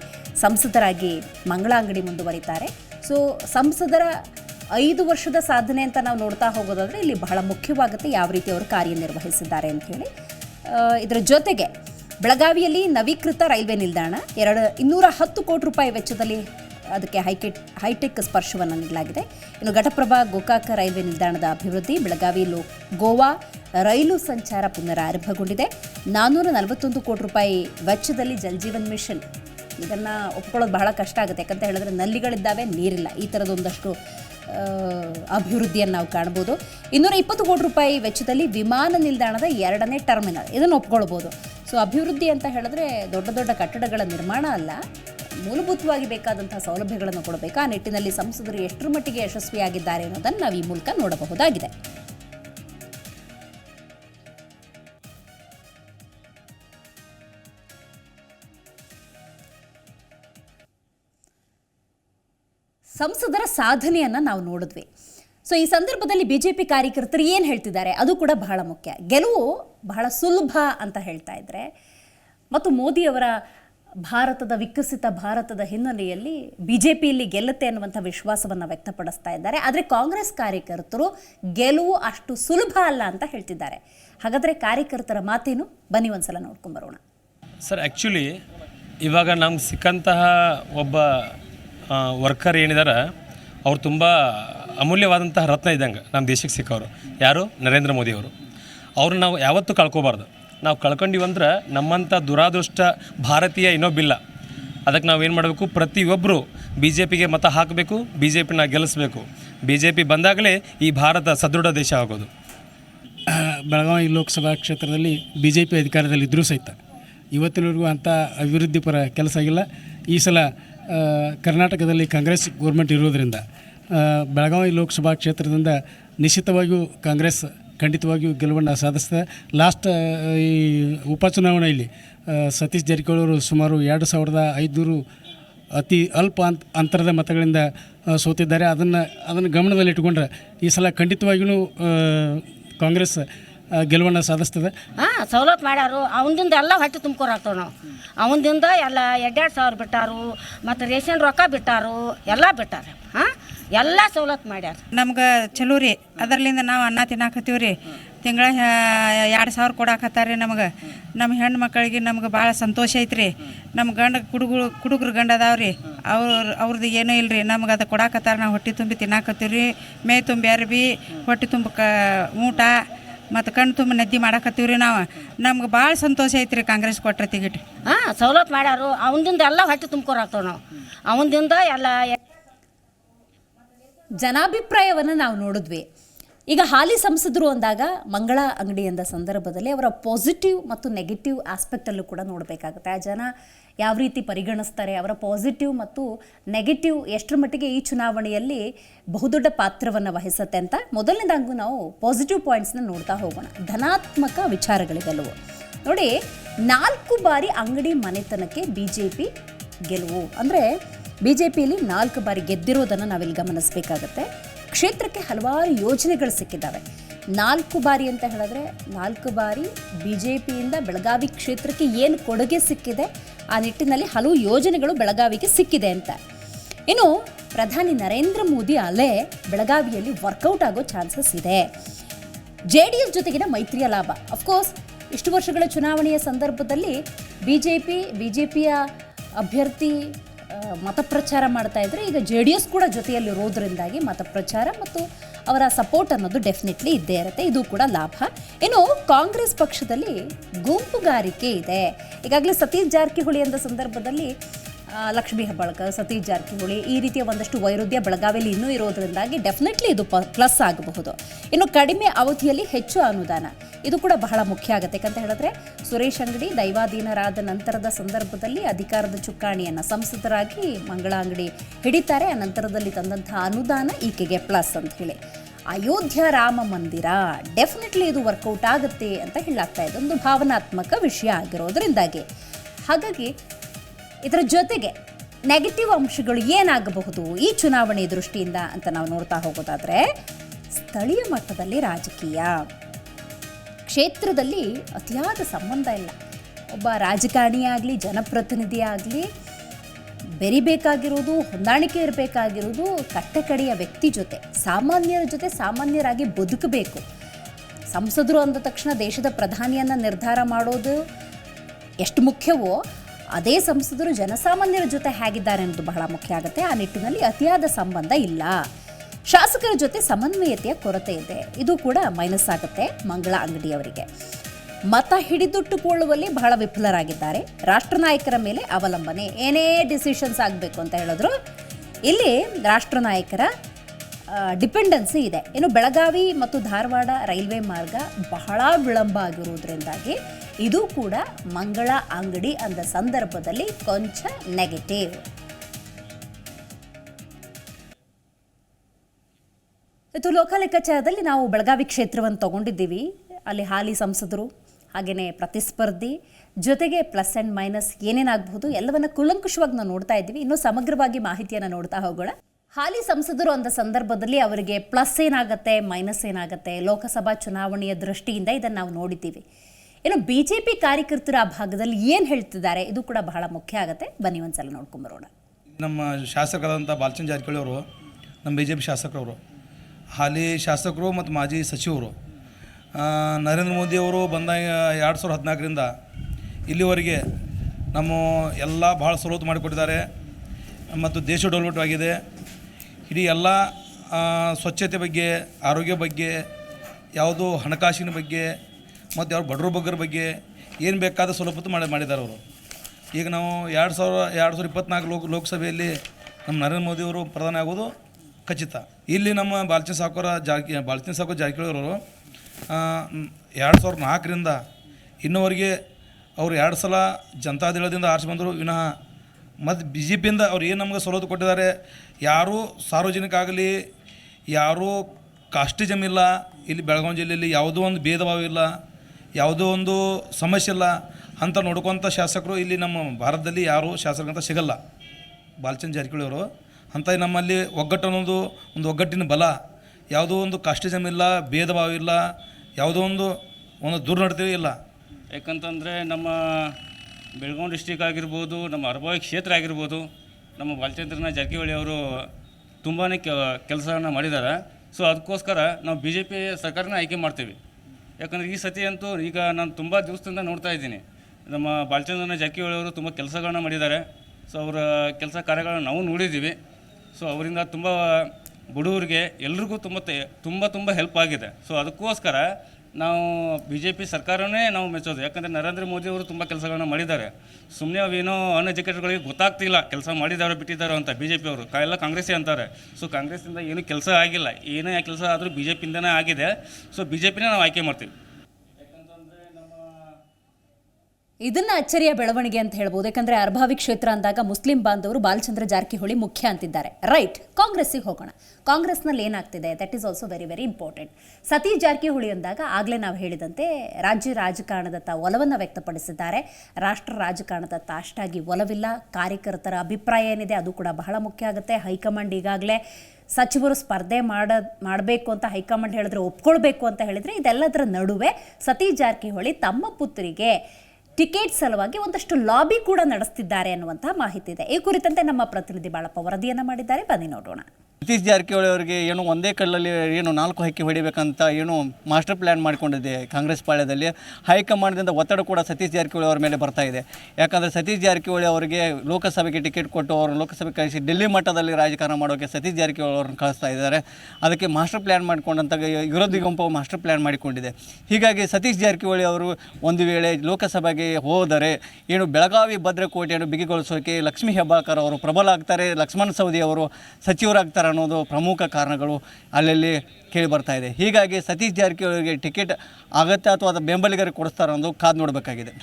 ಸಂಸದರಾಗಿ ಮಂಗಳ ಅಂಗಡಿ ಮುಂದುವರಿತಾರೆ. ಸೊ ಸಂಸದರ ಐದು ವರ್ಷದ ಸಾಧನೆ ಅಂತ ನಾವು ನೋಡ್ತಾ ಹೋಗೋದಾದ್ರೆ ಇಲ್ಲಿ ಬಹಳ ಮುಖ್ಯವಾಗುತ್ತೆ ಯಾವ ರೀತಿ ಅವರು ಕಾರ್ಯನಿರ್ವಹಿಸಿದ್ದಾರೆ ಅಂತ ಹೇಳಿ. ಇದರ ಜೊತೆಗೆ ಬೆಳಗಾವಿಯಲ್ಲಿ ನವೀಕೃತ ರೈಲ್ವೆ ನಿಲ್ದಾಣ ಎರಡು, ಇನ್ನೂರ ಹತ್ತು ಕೋಟಿ ರೂಪಾಯಿ ವೆಚ್ಚದಲ್ಲಿ ಅದಕ್ಕೆ ಹೈಕೆಟ್ ಹೈಟೆಕ್ ಸ್ಪರ್ಶವನ್ನು ನೀಡಲಾಗಿದೆ. ಇನ್ನು ಘಟಪ್ರಭಾ ಗೋಕಾಕ ರೈಲ್ವೆ ನಿಲ್ದಾಣದ ಅಭಿವೃದ್ಧಿ, ಬೆಳಗಾವಿ ಲೋ ಗೋವಾ ರೈಲು ಸಂಚಾರ ಪುನರಾರಂಭಗೊಂಡಿದೆ. ನಾನ್ನೂರ ನಲವತ್ತೊಂದು ಕೋಟಿ ರೂಪಾಯಿ ವೆಚ್ಚದಲ್ಲಿ ಜಲ್ಜೀವನ್ ಮಿಷನ್. ಇದನ್ನು ಒಪ್ಕೊಳ್ಳೋದು ಬಹಳ ಕಷ್ಟ ಆಗುತ್ತೆ. ಯಾಕಂತ ಹೇಳಿದ್ರೆ ನಲ್ಲಿಗಳಿದ್ದಾವೆ, ನೀರಿಲ್ಲ. ಈ ಥರದೊಂದಷ್ಟು ಅಭಿವೃದ್ಧಿಯನ್ನು ನಾವು ಕಾಣ್ಬೋದು. ಇನ್ನೂರ ಇಪ್ಪತ್ತು ಕೋಟಿ ರೂಪಾಯಿ ವೆಚ್ಚದಲ್ಲಿ ವಿಮಾನ ನಿಲ್ದಾಣದ ಎರಡನೇ ಟರ್ಮಿನಲ್. ಇದನ್ನು ಒಪ್ಕೊಳ್ಬೋದು. ಸೊ, ಅಭಿವೃದ್ಧಿ ಅಂತ ಹೇಳಿದ್ರೆ ದೊಡ್ಡ ದೊಡ್ಡ ಕಟ್ಟಡಗಳ ನಿರ್ಮಾಣ ಅಲ್ಲ. ಮೂಲಭೂತವಾಗಿ ಬೇಕಾದಂತಹ ಸೌಲಭ್ಯಗಳನ್ನು ಕೊಡಬೇಕು. ಆ ನಿಟ್ಟಿನಲ್ಲಿ ಸಂಸದರು ಎಷ್ಟರ ಮಟ್ಟಿಗೆ ಯಶಸ್ವಿಯಾಗಿದ್ದಾರೆ ಅನ್ನೋದನ್ನು ನಾವು ಈ ಮೂಲಕ ನೋಡಬಹುದಾಗಿದೆ. ಸಂಸದರ ಸಾಧನೆಯನ್ನು ನಾವು ನೋಡಿದ್ವಿ. ಸೊ ಈ ಸಂದರ್ಭದಲ್ಲಿ ಬಿ ಜೆ ಪಿ ಕಾರ್ಯಕರ್ತರು ಏನು ಹೇಳ್ತಿದ್ದಾರೆ? ಅದು ಕೂಡ ಬಹಳ ಮುಖ್ಯ. ಗೆಲುವು ಬಹಳ ಸುಲಭ ಅಂತ ಹೇಳ್ತಾ ಇದ್ದರೆ ಮತ್ತು ಮೋದಿಯವರ ಭಾರತದ, ವಿಕಸಿತ ಭಾರತದ ಹಿನ್ನೆಲೆಯಲ್ಲಿ ಬಿ ಜೆ ಪಿಯಲ್ಲಿ ಗೆಲ್ಲುತ್ತೆ ಅನ್ನುವಂಥ ವಿಶ್ವಾಸವನ್ನು ವ್ಯಕ್ತಪಡಿಸ್ತಾ ಇದ್ದಾರೆ. ಆದರೆ ಕಾಂಗ್ರೆಸ್ ಕಾರ್ಯಕರ್ತರು ಗೆಲುವು ಅಷ್ಟು ಸುಲಭ ಅಲ್ಲ ಅಂತ ಹೇಳ್ತಿದ್ದಾರೆ. ಹಾಗಾದರೆ ಕಾರ್ಯಕರ್ತರ ಮಾತೇನು? ಬನ್ನಿ ಒಂದ್ಸಲ ನೋಡ್ಕೊಂಬರೋಣ ಸರ್ ಆ್ಯಕ್ಚುಲಿ ಇವಾಗ ನಮ್ಗೆ ಸಿಕ್ಕಂತಹ ಒಬ್ಬ ವರ್ಕರ್ ಏನಿದಾರೆ, ಅವ್ರು ತುಂಬ ಅಮೂಲ್ಯವಾದಂತಹ ರತ್ನ ಇದ್ದಂಗೆ ನಮ್ಮ ದೇಶಕ್ಕೆ ಸಿಕ್ಕವರು ಯಾರು? ನರೇಂದ್ರ ಮೋದಿ ಅವರು. ಅವ್ರು ನಾವು ಯಾವತ್ತೂ ಕಳ್ಕೋಬಾರ್ದು. ನಾವು ಕಳ್ಕೊಂಡಿವಂದ್ರೆ ನಮ್ಮಂಥ ದುರಾದೃಷ್ಟ ಭಾರತೀಯ ಇನ್ನೊಬ್ಬಿಲ್ಲ. ಅದಕ್ಕೆ ನಾವು ಏನು ಮಾಡಬೇಕು? ಪ್ರತಿಯೊಬ್ಬರು ಬಿ ಜೆ ಪಿಗೆ ಮತ ಹಾಕಬೇಕು ಬಿ ಜೆ ಪಿನ ಗೆಲ್ಲಿಸ್ಬೇಕು ಬಿ ಜೆ ಪಿ ಬಂದಾಗಲೇ ಈ ಭಾರತ ಸದೃಢ ದೇಶ ಆಗೋದು. ಬೆಳಗಾವಿ ಲೋಕಸಭಾ ಕ್ಷೇತ್ರದಲ್ಲಿ ಬಿ ಜೆ ಪಿ ಅಧಿಕಾರದಲ್ಲಿ ಇದ್ದರೂ ಸಹಿತ ಇವತ್ತಿನವರೆಗೂ ಅಂಥ ಅಭಿವೃದ್ಧಿಪರ ಕೆಲಸ ಆಗಿಲ್ಲ. ಈ ಸಲ ಕರ್ನಾಟಕದಲ್ಲಿ ಕಾಂಗ್ರೆಸ್ ಗೌರ್ಮೆಂಟ್ ಇರೋದರಿಂದ ಬೆಳಗಾವಿ ಲೋಕಸಭಾ ಕ್ಷೇತ್ರದಿಂದ ನಿಶ್ಚಿತವಾಗಿಯೂ ಕಾಂಗ್ರೆಸ್ ಖಂಡಿತವಾಗಿಯೂ ಗೆಲುವನ್ನು ಸಾಧಿಸ್ತದೆ ಲಾಸ್ಟ್ ಈ ಉಪಚುನಾವಣೆಯಲ್ಲಿ ಸತೀಶ್ ಜಾರಕಿಹೊಳಿ ಸುಮಾರು ಎರಡು ಸಾವಿರದ ಐದುನೂರು ಅತಿ ಅಲ್ಪ ಅಂತ, ಅಂತರದ ಮತಗಳಿಂದ ಸೋತಿದ್ದಾರೆ. ಅದನ್ನು ಅದನ್ನು ಗಮನದಲ್ಲಿಟ್ಟುಕೊಂಡ್ರೆ ಈ ಸಲ ಖಂಡಿತವಾಗಿಯೂ ಕಾಂಗ್ರೆಸ್ ಗೆಲುವನ್ನು ಸಾಧಿಸ್ತದೆ. ಹಾಂ ಸವಲತ್ತು ಮಾಡ್ಯಾರು. ಅವನದಿಂದ ಎಲ್ಲ ಹೊಟ್ಟೆ ತುಂಬ್ಕೊರಾಗ್ತವೆ ನಾವು. ಅವನದಿಂದ ಎಲ್ಲ ಎರಡೆರಡು ಸಾವಿರ ಬಿಟ್ಟಾರು ಮತ್ತು ರೇಷನ್ ರೊಕ್ಕ ಬಿಟ್ಟಾರು ಎಲ್ಲ ಬಿಟ್ಟಾರ. ಹಾಂ ಎಲ್ಲ ಸವಲತ್ತು ಮಾಡ್ಯಾರ. ನಮ್ಗೆ ಚಲೋ ರೀ. ಅದರ್ಲಿಂದ ನಾವು ಅನ್ನ ತಿನ್ನಾಕತ್ತೀವಿ ರೀ. ತಿಂಗಳ ಎರಡು ಸಾವಿರ ಕೊಡಾಕತ್ತಾರ ರೀ ನಮಗೆ. ನಮ್ಮ ಹೆಣ್ಣು ಮಕ್ಕಳಿಗೆ ನಮ್ಗೆ ಭಾಳ ಸಂತೋಷ ಐತ್ರಿ. ನಮ್ಮ ಗಂಡ ಕುಡುಗರು ಕುಡುಗರು ಗಂಡ ಅದಾವ ರೀ. ಅವ್ರ ಅವ್ರದ್ದು ಏನೂ ಇಲ್ಲ ರೀ ನಮ್ಗೆ ಅದು ಕೊಡಾಕತ್ತಾರ. ನಾವು ಹೊಟ್ಟೆ ತುಂಬಿ ತಿನ್ನಾಕತ್ತೀವಿ ರೀ. ಮೇ ತುಂಬಿ ಅರ್ಬಿ ಹೊಟ್ಟೆ ತುಂಬ ಕ ಊಟ ಮತ್ತು ಕಣ್ಣು ತುಂಬ ನದ್ದಿ ಮಾಡಾಕತ್ತೀವಿ ರೀ ನಾವು. ನಮ್ಗೆ ಭಾಳ ಸಂತೋಷ ಐತ್ರಿ ಕಾಂಗ್ರೆಸ್ ಕೊಟ್ರೆ ತಿಗಿಟ್ರಿ ಹಾಂ ಸವಲತ್ತು ಮಾಡ್ಯಾರು. ಅವನದಿಂದ ಎಲ್ಲ ಹೊಟ್ಟೆ ತುಂಬ್ಕೊರಾಗ್ತಾವ ನಾವು. ಅವನದಿಂದ ಎಲ್ಲ ಜನಾಭಿಪ್ರಾಯವನ್ನು ನಾವು ನೋಡಿದ್ವಿ. ಈಗ ಹಾಲಿ ಸಂಸದರು ಅಂದಾಗ ಮಂಗಳ ಅಂಗಡಿ ಎಂದ ಸಂದರ್ಭದಲ್ಲಿ ಅವರ ಪಾಸಿಟಿವ್ ಮತ್ತು ನೆಗೆಟಿವ್ ಆಸ್ಪೆಕ್ಟಲ್ಲೂ ಕೂಡ ನೋಡಬೇಕಾಗುತ್ತೆ. ಆ ಜನ ಯಾವ ರೀತಿ ಪರಿಗಣಿಸ್ತಾರೆ, ಅವರ ಪಾಸಿಟಿವ್ ಮತ್ತು ನೆಗೆಟಿವ್ ಎಷ್ಟರ ಮಟ್ಟಿಗೆ ಈ ಚುನಾವಣೆಯಲ್ಲಿ ಬಹುದೊಡ್ಡ ಪಾತ್ರವನ್ನು ವಹಿಸುತ್ತೆ ಅಂತ ಮೊದಲನೇದಾಗೂ ನಾವು ಪಾಸಿಟಿವ್ ಪಾಯಿಂಟ್ಸ್ನ ನೋಡ್ತಾ ಹೋಗೋಣ. ಧನಾತ್ಮಕ ವಿಚಾರಗಳಿಗೆಲ್ಲವು. ನೋಡಿ, ನಾಲ್ಕು ಬಾರಿ ಅಂಗಡಿ ಮನೆತನಕ್ಕೆ ಬಿ ಜೆ ಪಿ ಗೆಲುವು. ಅಂದರೆ ಬಿ ಜೆ ಪಿಯಲ್ಲಿ ನಾಲ್ಕು ಬಾರಿ ಗೆದ್ದಿರೋದನ್ನು ನಾವಿಲ್ಲಿ ಗಮನಿಸಬೇಕಾಗತ್ತೆ. ಕ್ಷೇತ್ರಕ್ಕೆ ಹಲವಾರು ಯೋಜನೆಗಳು ಸಿಕ್ಕಿದ್ದಾವೆ. ನಾಲ್ಕು ಬಾರಿ ಅಂತ ಹೇಳಿದ್ರೆ ನಾಲ್ಕು ಬಾರಿ ಬಿ ಜೆ ಪಿಯಿಂದ ಬೆಳಗಾವಿ ಕ್ಷೇತ್ರಕ್ಕೆ ಏನು ಕೊಡುಗೆ ಸಿಕ್ಕಿದೆ? ಆ ನಿಟ್ಟಿನಲ್ಲಿ ಹಲವು ಯೋಜನೆಗಳು ಬೆಳಗಾವಿಗೆ ಸಿಕ್ಕಿದೆ ಅಂತ. ಇನ್ನು ಪ್ರಧಾನಿ ನರೇಂದ್ರ ಮೋದಿ ಅಲೆ ಬೆಳಗಾವಿಯಲ್ಲಿ ವರ್ಕೌಟ್ ಆಗೋ ಚಾನ್ಸಸ್ ಇದೆ. ಜೆ ಡಿ ಎಸ್ ಜೊತೆಗಿನ ಮೈತ್ರಿಯ ಲಾಭ. ಅಫ್ಕೋರ್ಸ್ ಇಷ್ಟು ವರ್ಷಗಳ ಚುನಾವಣೆಯ ಸಂದರ್ಭದಲ್ಲಿ B J P B J ಪಿಯ ಅಭ್ಯರ್ಥಿ ಮತಪ್ರಚಾರ ಮಾಡ್ತಾ ಇದ್ದರೆ ಈಗ ಜೆ ಡಿ ಎಸ್ ಕೂಡ ಜೊತೆಯಲ್ಲಿರೋದ್ರಿಂದಾಗಿ ಮತಪ್ರಚಾರ ಮತ್ತು ಅವರ ಸಪೋರ್ಟ್ ಅನ್ನೋದು ಡೆಫಿನೆಟ್ಲಿ ಇದ್ದೇ ಇರುತ್ತೆ. ಇದು ಕೂಡ ಲಾಭ. ಇನ್ನು ಕಾಂಗ್ರೆಸ್ ಪಕ್ಷದಲ್ಲಿ ಗುಂಪುಗಾರಿಕೆ ಇದೆ. ಈಗಾಗಲೇ ಸತೀಶ್ ಜಾರಕಿಹೊಳಿ ಅಂದ ಸಂದರ್ಭದಲ್ಲಿ ಲಕ್ಷ್ಮೀ ಹೆಬ್ಬಾಳ್ಕರ್ ಸತೀಶ್ ಜಾರಕಿಹೊಳಿ ಈ ರೀತಿಯ ಒಂದಷ್ಟು ವೈರುಧ್ಯ ಬೆಳಗಾವಿಯಲ್ಲಿ ಇನ್ನೂ ಇರೋದ್ರಿಂದಾಗಿ ಡೆಫಿನೆಟ್ಲಿ ಇದು ಪ್ಲಸ್ ಆಗಬಹುದು. ಇನ್ನು ಕಡಿಮೆ ಅವಧಿಯಲ್ಲಿ ಹೆಚ್ಚು ಅನುದಾನ. ಇದು ಕೂಡ ಬಹಳ ಮುಖ್ಯ ಆಗುತ್ತೆ. ಯಾಕಂತ ಹೇಳಿದ್ರೆ ಸುರೇಶ್ ಅಂಗಡಿ ದೈವಾಧೀನರಾದ ನಂತರದ ಸಂದರ್ಭದಲ್ಲಿ ಅಧಿಕಾರದ ಚುಕ್ಕಾಣಿಯನ್ನು ಸಂಸದರಾಗಿ ಮಂಗಳ ಅಂಗಡಿ ಹಿಡಿತಾರೆ. ಆ ನಂತರದಲ್ಲಿ ತಂದಂತಹ ಅನುದಾನ ಈಕೆಗೆ ಪ್ಲಸ್ ಅಂತ ಹೇಳಿ. ಅಯೋಧ್ಯ ರಾಮ ಮಂದಿರ ಡೆಫಿನೆಟ್ಲಿ ಇದು ವರ್ಕೌಟ್ ಆಗುತ್ತೆ ಅಂತ ಹೇಳಾಗ್ತಾ ಇದೆ. ಒಂದು ಭಾವನಾತ್ಮಕ ವಿಷಯ ಆಗಿರೋದ್ರಿಂದಾಗಿ. ಹಾಗಾಗಿ ಇದರ ಜೊತೆಗೆ ನೆಗೆಟಿವ್ ಅಂಶಗಳು ಏನಾಗಬಹುದು ಈ ಚುನಾವಣೆ ದೃಷ್ಟಿಯಿಂದ ಅಂತ ನಾವು ನೋಡ್ತಾ ಹೋಗೋದಾದ್ರೆ, ಸ್ಥಳೀಯ ಮಟ್ಟದಲ್ಲಿ ರಾಜಕೀಯ. ಕ್ಷೇತ್ರದಲ್ಲಿ ಅತಿಯಾದ ಸಂಬಂಧ ಇಲ್ಲ. ಒಬ್ಬ ರಾಜಕಾರಣಿಯಾಗಲಿ ಜನಪ್ರತಿನಿಧಿ ಆಗಲಿ, ಬೆರಿಬೇಕಾಗಿರೋದು, ಹೊಂದಾಣಿಕೆ ಇರಬೇಕಾಗಿರೋದು ಕಟ್ಟಕಡೆಯ ವ್ಯಕ್ತಿ ಜೊತೆ, ಸಾಮಾನ್ಯರ ಜೊತೆ ಸಾಮಾನ್ಯರಾಗಿ ಬದುಕಬೇಕು. ಸಂಸದರು ಅಂದ ತಕ್ಷಣ ದೇಶದ ಪ್ರಧಾನಿಯನ್ನು ನಿರ್ಧಾರ ಮಾಡೋದು ಎಷ್ಟು ಮುಖ್ಯವೋ ಅದೇ ಸಂಸದರು ಜನಸಾಮಾನ್ಯರ ಜೊತೆ ಹೇಗಿದ್ದಾರೆ ಅನ್ನೋದು ಬಹಳ ಮುಖ್ಯ ಆಗುತ್ತೆ. ಆ ನಿಟ್ಟಿನಲ್ಲಿ ಅತಿಯಾದ ಸಂಬಂಧ ಇಲ್ಲ. ಶಾಸಕರ ಜೊತೆ ಸಮನ್ವಯತೆಯ ಕೊರತೆ ಇದೆ. ಇದು ಕೂಡ ಮೈನಸ್ ಆಗುತ್ತೆ ಮಂಗಳ ಅಂಗಡಿಯವರಿಗೆ. ಮತ ಹಿಡಿದುಟ್ಟುಕೊಳ್ಳುವಲ್ಲಿ ಬಹಳ ವಿಫಲರಾಗಿದ್ದಾರೆ. ರಾಷ್ಟ್ರ ನಾಯಕರ ಮೇಲೆ ಅವಲಂಬನೆ. ಏನೇ ಡಿಸಿಷನ್ಸ್ ಆಗಬೇಕು ಅಂತ ಹೇಳಿದ್ರು ಇಲ್ಲಿ ರಾಷ್ಟ್ರ ನಾಯಕರ ಡಿಪೆಂಡೆನ್ಸಿ ಇದೆ. ಇನ್ನು ಬೆಳಗಾವಿ ಮತ್ತು ಧಾರವಾಡ ರೈಲ್ವೆ ಮಾರ್ಗ ಬಹಳ ವಿಳಂಬ ಆಗಿರುವುದರಿಂದಾಗಿ ಇದು ಕೂಡ ಮಂಗಳ ಅಂಗಡಿ ಅಂದ ಸಂದರ್ಭದಲ್ಲಿ ಕೊಂಚ ನೆಗೆಟಿವ್ ಇದು ಲೋಕ ಲೆಕ್ಕಾಚಾರದಲ್ಲಿ ನಾವು ಬೆಳಗಾವಿ ಕ್ಷೇತ್ರವನ್ನು ತಗೊಂಡಿದ್ದೀವಿ. ಅಲ್ಲಿ ಹಾಲಿ ಸಂಸದರು ಹಾಗೆಯೇ ಪ್ರತಿಸ್ಪರ್ಧಿ, ಜೊತೆಗೆ ಪ್ಲಸ್ ಆ್ಯಂಡ್ ಮೈನಸ್ ಏನೇನಾಗಬಹುದು ಎಲ್ಲವನ್ನ ಕುಲಂಕುಷವಾಗಿ ನಾವು ನೋಡ್ತಾ ಇದ್ದೀವಿ. ಇನ್ನು ಸಮಗ್ರವಾಗಿ ಮಾಹಿತಿಯನ್ನು ನೋಡ್ತಾ ಹೋಗೋಣ. ಹಾಲಿ ಸಂಸದರು ಅಂದ ಸಂದರ್ಭದಲ್ಲಿ ಅವರಿಗೆ ಪ್ಲಸ್ ಏನಾಗುತ್ತೆ ಮೈನಸ್ ಏನಾಗುತ್ತೆ, ಲೋಕಸಭಾ ಚುನಾವಣೆಯ ದೃಷ್ಟಿಯಿಂದ ಇದನ್ನು ನಾವು ನೋಡಿದ್ದೀವಿ. ಇನ್ನು ಬಿ ಜೆ ಪಿ ಕಾರ್ಯಕರ್ತರು ಆ ಭಾಗದಲ್ಲಿ ಏನು ಹೇಳ್ತಿದ್ದಾರೆ? ಇದು ಕೂಡ ಬಹಳ ಮುಖ್ಯ ಆಗುತ್ತೆ. ಬನ್ನಿ ಒಂದ್ಸಲ ನೋಡ್ಕೊಂಬರೋಣ ನಮ್ಮ ಶಾಸಕರಾದಂಥ ಬಾಲಚಂದ್ರ ಜಾರಕಿಹೊಳಿ ಅವರು, ನಮ್ಮ ಬಿ ಜೆ ಪಿ ಶಾಸಕರವರು, ಹಾಲಿ ಶಾಸಕರು ಮತ್ತು ಮಾಜಿ ಸಚಿವರು ನರೇಂದ್ರ ಮೋದಿಯವರು ಬಂದ ಎರಡು ಸಾವಿರದ ಹದಿನಾಲ್ಕರಿಂದ ಇಲ್ಲಿವರೆಗೆ ನಮ್ಮ ಎಲ್ಲ ಭಾಳ ಸವಲತ್ತು ಮಾಡಿಕೊಟ್ಟಿದ್ದಾರೆ. ಮತ್ತು ದೇಶ ಡೆವಲಪ್ಮೆಂಟ್ ಆಗಿದೆ. ಇಡೀ ಎಲ್ಲ ಸ್ವಚ್ಛತೆ ಬಗ್ಗೆ, ಆರೋಗ್ಯ ಬಗ್ಗೆ, ಯಾವುದು ಹಣಕಾಸಿನ ಬಗ್ಗೆ ಮತ್ತು ಅವ್ರು ಬಡ್ರ ಬಗ್ಗರ ಬಗ್ಗೆ ಏನು ಬೇಕಾದ ಸ್ವಲ್ಪತ್ತು ಮಾಡಿ ಮಾಡಿದ್ದಾರೆ ಅವರು. ಈಗ ನಾವು ಎರಡು ಸಾವಿರ, ಎರಡು ಸಾವಿರದ ಇಪ್ಪತ್ನಾಲ್ಕು ಲೋಕ, ಲೋಕಸಭೆಯಲ್ಲಿ ನಮ್ಮ ನರೇಂದ್ರ ಮೋದಿಯವರು ಪ್ರಧಾನಿ ಆಗೋದು ಖಚಿತ. ಇಲ್ಲಿ ನಮ್ಮ ಬಾಲ್ಚಿ ಸಾಕೋರ ಜಾಕಿ, ಬಾಲಚಿನ ಸಾಕೋರ ಜಾರಕಿಹೊಳಿ ಅವರು ಎರಡು ಸಾವಿರದ ನಾಲ್ಕರಿಂದ ಇನ್ನೂವರೆಗೆ ಅವರು ಎರಡು ಸಲ ಜನತಾದಳದಿಂದ ಆರಿಸಿ ಬಂದರು. ವಿನಃ ಮತ್ತು ಬಿ ಜೆ ಪಿಯಿಂದ ಅವ್ರು ಏನು ನಮ್ಗೆ ಸೌಲತ್ತು ಕೊಟ್ಟಿದ್ದಾರೆ, ಯಾರೂ ಸಾರ್ವಜನಿಕ ಆಗಲಿ, ಯಾರೂ ಕಾಸ್ಟಿಜಮ್ ಇಲ್ಲ, ಇಲ್ಲಿ ಬೆಳಗಾವಿ ಜಿಲ್ಲೆಯಲ್ಲಿ ಯಾವುದೋ ಒಂದು ಭೇದ ಭಾವ ಇಲ್ಲ. ಯಾವುದೋ ಒಂದು ಸಮಸ್ಯೆ ಇಲ್ಲ ಅಂತ ನೋಡ್ಕೊತ ಶಾಸಕರು ಇಲ್ಲಿ ನಮ್ಮ ಭಾರತದಲ್ಲಿ ಯಾರೂ ಶಾಸಕರಂತ ಸಿಗಲ್ಲ. ಬಾಲಚಂದ್ರ ಜಾರಕಿಹೊಳಿ ಅವರು ಅಂಥ ನಮ್ಮಲ್ಲಿ ಒಗ್ಗಟ್ಟು ಅನ್ನೋದು ಒಂದು ಒಗ್ಗಟ್ಟಿನ ಬಲ. ಯಾವುದೋ ಒಂದು ಕಾಸ್ಟಿಸಮ್ ಇಲ್ಲ ಭೇದ ಭಾವ ಇಲ್ಲ, ಯಾವುದೋ ಒಂದು ಒಂದು ದುರ್ನಡತೆ ಇಲ್ಲ. ಯಾಕಂತಂದರೆ ನಮ್ಮ ಬೆಳಗಾವಿ ಡಿಸ್ಟಿಕ್ ಆಗಿರ್ಬೋದು, ನಮ್ಮ ಅರಬಾವಿ ಕ್ಷೇತ್ರ ಆಗಿರ್ಬೋದು, ನಮ್ಮ ಬಾಲಚಂದ್ರನ ಜಾರಕಿಹೊಳಿ ಅವರು ತುಂಬಾ ಕೆಲಸವನ್ನು ಮಾಡಿದ್ದಾರೆ. ಸೊ ಅದಕ್ಕೋಸ್ಕರ ನಾವು ಬಿ ಜೆ ಪಿ ಸರ್ಕಾರನ ಆಯ್ಕೆ ಮಾಡ್ತೀವಿ. ಯಾಕಂದರೆ ಈ ಸತಿ ಅಂತೂ ಈಗ ನಾನು ತುಂಬ ದಿವಸದಿಂದ ನೋಡ್ತಾ ಇದ್ದೀನಿ. ನಮ್ಮ ಬಾಲಚಂದ್ರನ ಜಾರಕಿಹೊಳಿ ಅವರು ತುಂಬ ಕೆಲಸಗಳನ್ನ ಮಾಡಿದ್ದಾರೆ. ಸೊ ಅವರ ಕೆಲಸ ಕಾರ್ಯಗಳನ್ನ ನಾವು ನೋಡಿದ್ದೀವಿ. ಸೊ ಅವರಿಂದ ತುಂಬ ಬಡವರಿಗೆ ಎಲ್ರಿಗೂ ತುಂಬ ತುಂಬ ತುಂಬ ಹೆಲ್ಪ್ ಆಗಿದೆ. ಸೊ ಅದಕ್ಕೋಸ್ಕರ ನಾವು ಬಿ ಜೆ ಪಿ ಸರ್ಕಾರನೇ ನಾವು ಮೆಚ್ಚೋದು. ಯಾಕಂದರೆ ನರೇಂದ್ರ ಮೋದಿ ಅವರು ತುಂಬ ಕೆಲಸಗಳನ್ನ ಮಾಡಿದ್ದಾರೆ. ಸುಮ್ಮನೆ ಅವೇನೋ ಅನ್ಎಜುಕೇಟೆಡ್ಗಳಿಗೆ ಗೊತ್ತಾಗ್ತಿಲ್ಲ ಕೆಲಸ ಮಾಡಿದ್ದಾರೆ ಬಿಟ್ಟಿದ್ದಾರೆ ಅಂತ ಬಿ ಜೆ ಪಿ ಅವರು ಎಲ್ಲ ಕಾಂಗ್ರೆಸ್ಸೇ ಅಂತಾರೆ. ಸೊ ಕಾಂಗ್ರೆಸ್ಸಿಂದ ಏನೂ ಕೆಲಸ ಆಗಿಲ್ಲ. ಏನೇ ಕೆಲಸ ಆದರೂ ಬಿ ಜೆ ಪಿಯಿಂದನೇ ಆಗಿದೆ. ಸೊ ಬಿ ಜೆ ಪಿನೇ ನಾವು ಆಯ್ಕೆ ಮಾಡ್ತೀವಿ. ಇದನ್ನ ಅಚ್ಚರಿಯ ಬೆಳವಣಿಗೆ ಅಂತ ಹೇಳ್ಬೋದು. ಯಾಕಂದ್ರೆ ಅರ್ಭಾವಿ ಕ್ಷೇತ್ರ ಅಂದಾಗ ಮುಸ್ಲಿಂ ಬಾಂಧವರು ಬಾಲಚಂದ್ರ ಜಾರಕಿಹೊಳಿ ಮುಖ್ಯ ಅಂತಿದ್ದಾರೆ. ರೈಟ್, ಕಾಂಗ್ರೆಸ್ಸಿಗೆ ಹೋಗೋಣ. ಕಾಂಗ್ರೆಸ್ನಲ್ಲಿ ಏನಾಗ್ತಿದೆ? That is also very very important Satish Jarkiholi ಅಂದಾಗ ಆಗಲೇ ನಾವು ಹೇಳಿದಂತೆ ರಾಜ್ಯ ರಾಜಕಾರಣದತ್ತ ಒಲವನ್ನು ವ್ಯಕ್ತಪಡಿಸಿದ್ದಾರೆ. ರಾಷ್ಟ್ರ ರಾಜಕಾರಣದತ್ತ ಅಷ್ಟಾಗಿ ಒಲವಿಲ್ಲ. ಕಾರ್ಯಕರ್ತರ ಅಭಿಪ್ರಾಯ ಏನಿದೆ ಅದು ಕೂಡ ಬಹಳ ಮುಖ್ಯ ಆಗುತ್ತೆ. ಹೈಕಮಾಂಡ್ ಈಗಾಗಲೇ ಸಚಿವರು ಸ್ಪರ್ಧೆ ಮಾಡ, ಮಾಡಬೇಕು ಅಂತ ಹೈಕಮಾಂಡ್ ಹೇಳಿದ್ರೆ ಒಪ್ಕೊಳ್ಬೇಕು ಅಂತ ಹೇಳಿದರೆ ಇದೆಲ್ಲದರ ನಡುವೆ ಸತೀಶ್ ಜಾರಕಿಹೊಳಿ ತಮ್ಮ ಪುತ್ರಿಗೆ ಟಿಕೆಟ್ ಸಲುವಾಗಿ ಒಂದಷ್ಟು ಲಾಬಿ ಕೂಡ ನಡೆಸ್ತಿದ್ದಾರೆ ಅನ್ನುವಂತಹ ಮಾಹಿತಿ ಇದೆ. ಈ ಕುರಿತಂತೆ ನಮ್ಮ ಪ್ರತಿನಿಧಿ ಬಾಳಪ್ಪ ವರದಿಯನ್ನು ಮಾಡಿದ್ದಾರೆ. ಬನ್ನಿ ನೋಡೋಣ. ಸತೀಶ್ ಜಾರಕಿಹೊಳಿ ಅವರಿಗೆ ಏನು ಒಂದೇ ಕಲ್ಲಲ್ಲಿ ಏನು ನಾಲ್ಕು ಹಕ್ಕಿ ಹೊಡಿಬೇಕಂತ ಏನು ಮಾಸ್ಟರ್ ಪ್ಲ್ಯಾನ್ ಮಾಡಿಕೊಂಡಿದೆ ಕಾಂಗ್ರೆಸ್ ಪಾಳ್ಯದಲ್ಲಿ. ಹೈಕಮಾಂಡ್ದಿಂದ ಒತ್ತಡ ಕೂಡ ಸತೀಶ್ ಜಾರಕಿಹೊಳಿ ಅವರ ಮೇಲೆ ಬರ್ತಾ ಇದೆ. ಯಾಕಂದರೆ ಸತೀಶ್ ಜಾರಕಿಹೊಳಿ ಅವರಿಗೆ ಲೋಕಸಭೆಗೆ ಟಿಕೆಟ್ ಕೊಟ್ಟು ಅವರು ಲೋಕಸಭೆ ಕಳಿಸಿ ಡೆಲ್ಲಿ ಮಟ್ಟದಲ್ಲಿ ರಾಜಕಾರಣ ಮಾಡೋಕ್ಕೆ ಸತೀಶ್ ಜಾರಕಿಹೊಳಿ ಅವರನ್ನು ಕಳಿಸ್ತಾ ಇದ್ದಾರೆ. ಅದಕ್ಕೆ ಮಾಸ್ಟರ್ ಪ್ಲ್ಯಾನ್ ಮಾಡಿಕೊಂಡಂತ ವಿರೋಧಿ ಗುಂಪು ಮಾಸ್ಟರ್ ಪ್ಲ್ಯಾನ್ ಮಾಡಿಕೊಂಡಿದೆ. ಹೀಗಾಗಿ ಸತೀಶ್ ಜಾರಕಿಹೊಳಿ ಅವರು ಒಂದು ವೇಳೆ ಲೋಕಸಭೆಗೆ ಹೋದರೆ ಏನು ಬೆಳಗಾವಿ ಭದ್ರಕೋಟೆಯನ್ನು ಬಿಗಿಗೊಳಿಸೋಕೆ ಲಕ್ಷ್ಮೀ ಹೆಬ್ಬಾಳ್ಕರ್ ಅವರು ಪ್ರಬಲ ಆಗ್ತಾರೆ. ಲಕ್ಷ್ಮಣ ಸವದಿ ಅವರು ಸಚಿವರಾಗ್ತಾರೆ ಅನ್ನೋದು ಪ್ರಮುಖ ಕಾರಣಗಳು ಅಲ್ಲಲ್ಲಿ ಕೇಳಿ ಬರ್ತಾ ಇದೆ. ಹೀಗಾಗಿ ಸತೀಶ್ ಜಾರಕಿಹೊಳಿಗೆ ಟಿಕೆಟ್ ಆಗತ್ತೆ ಅಥವಾ ಅದು ಬೆಂಬಲಿಗರಿಗೆ ಕೊಡಿಸ್ತಾರೆ ಅನ್ನೋದು ಕಾದು ನೋಡಬೇಕಾಗಿದೆ.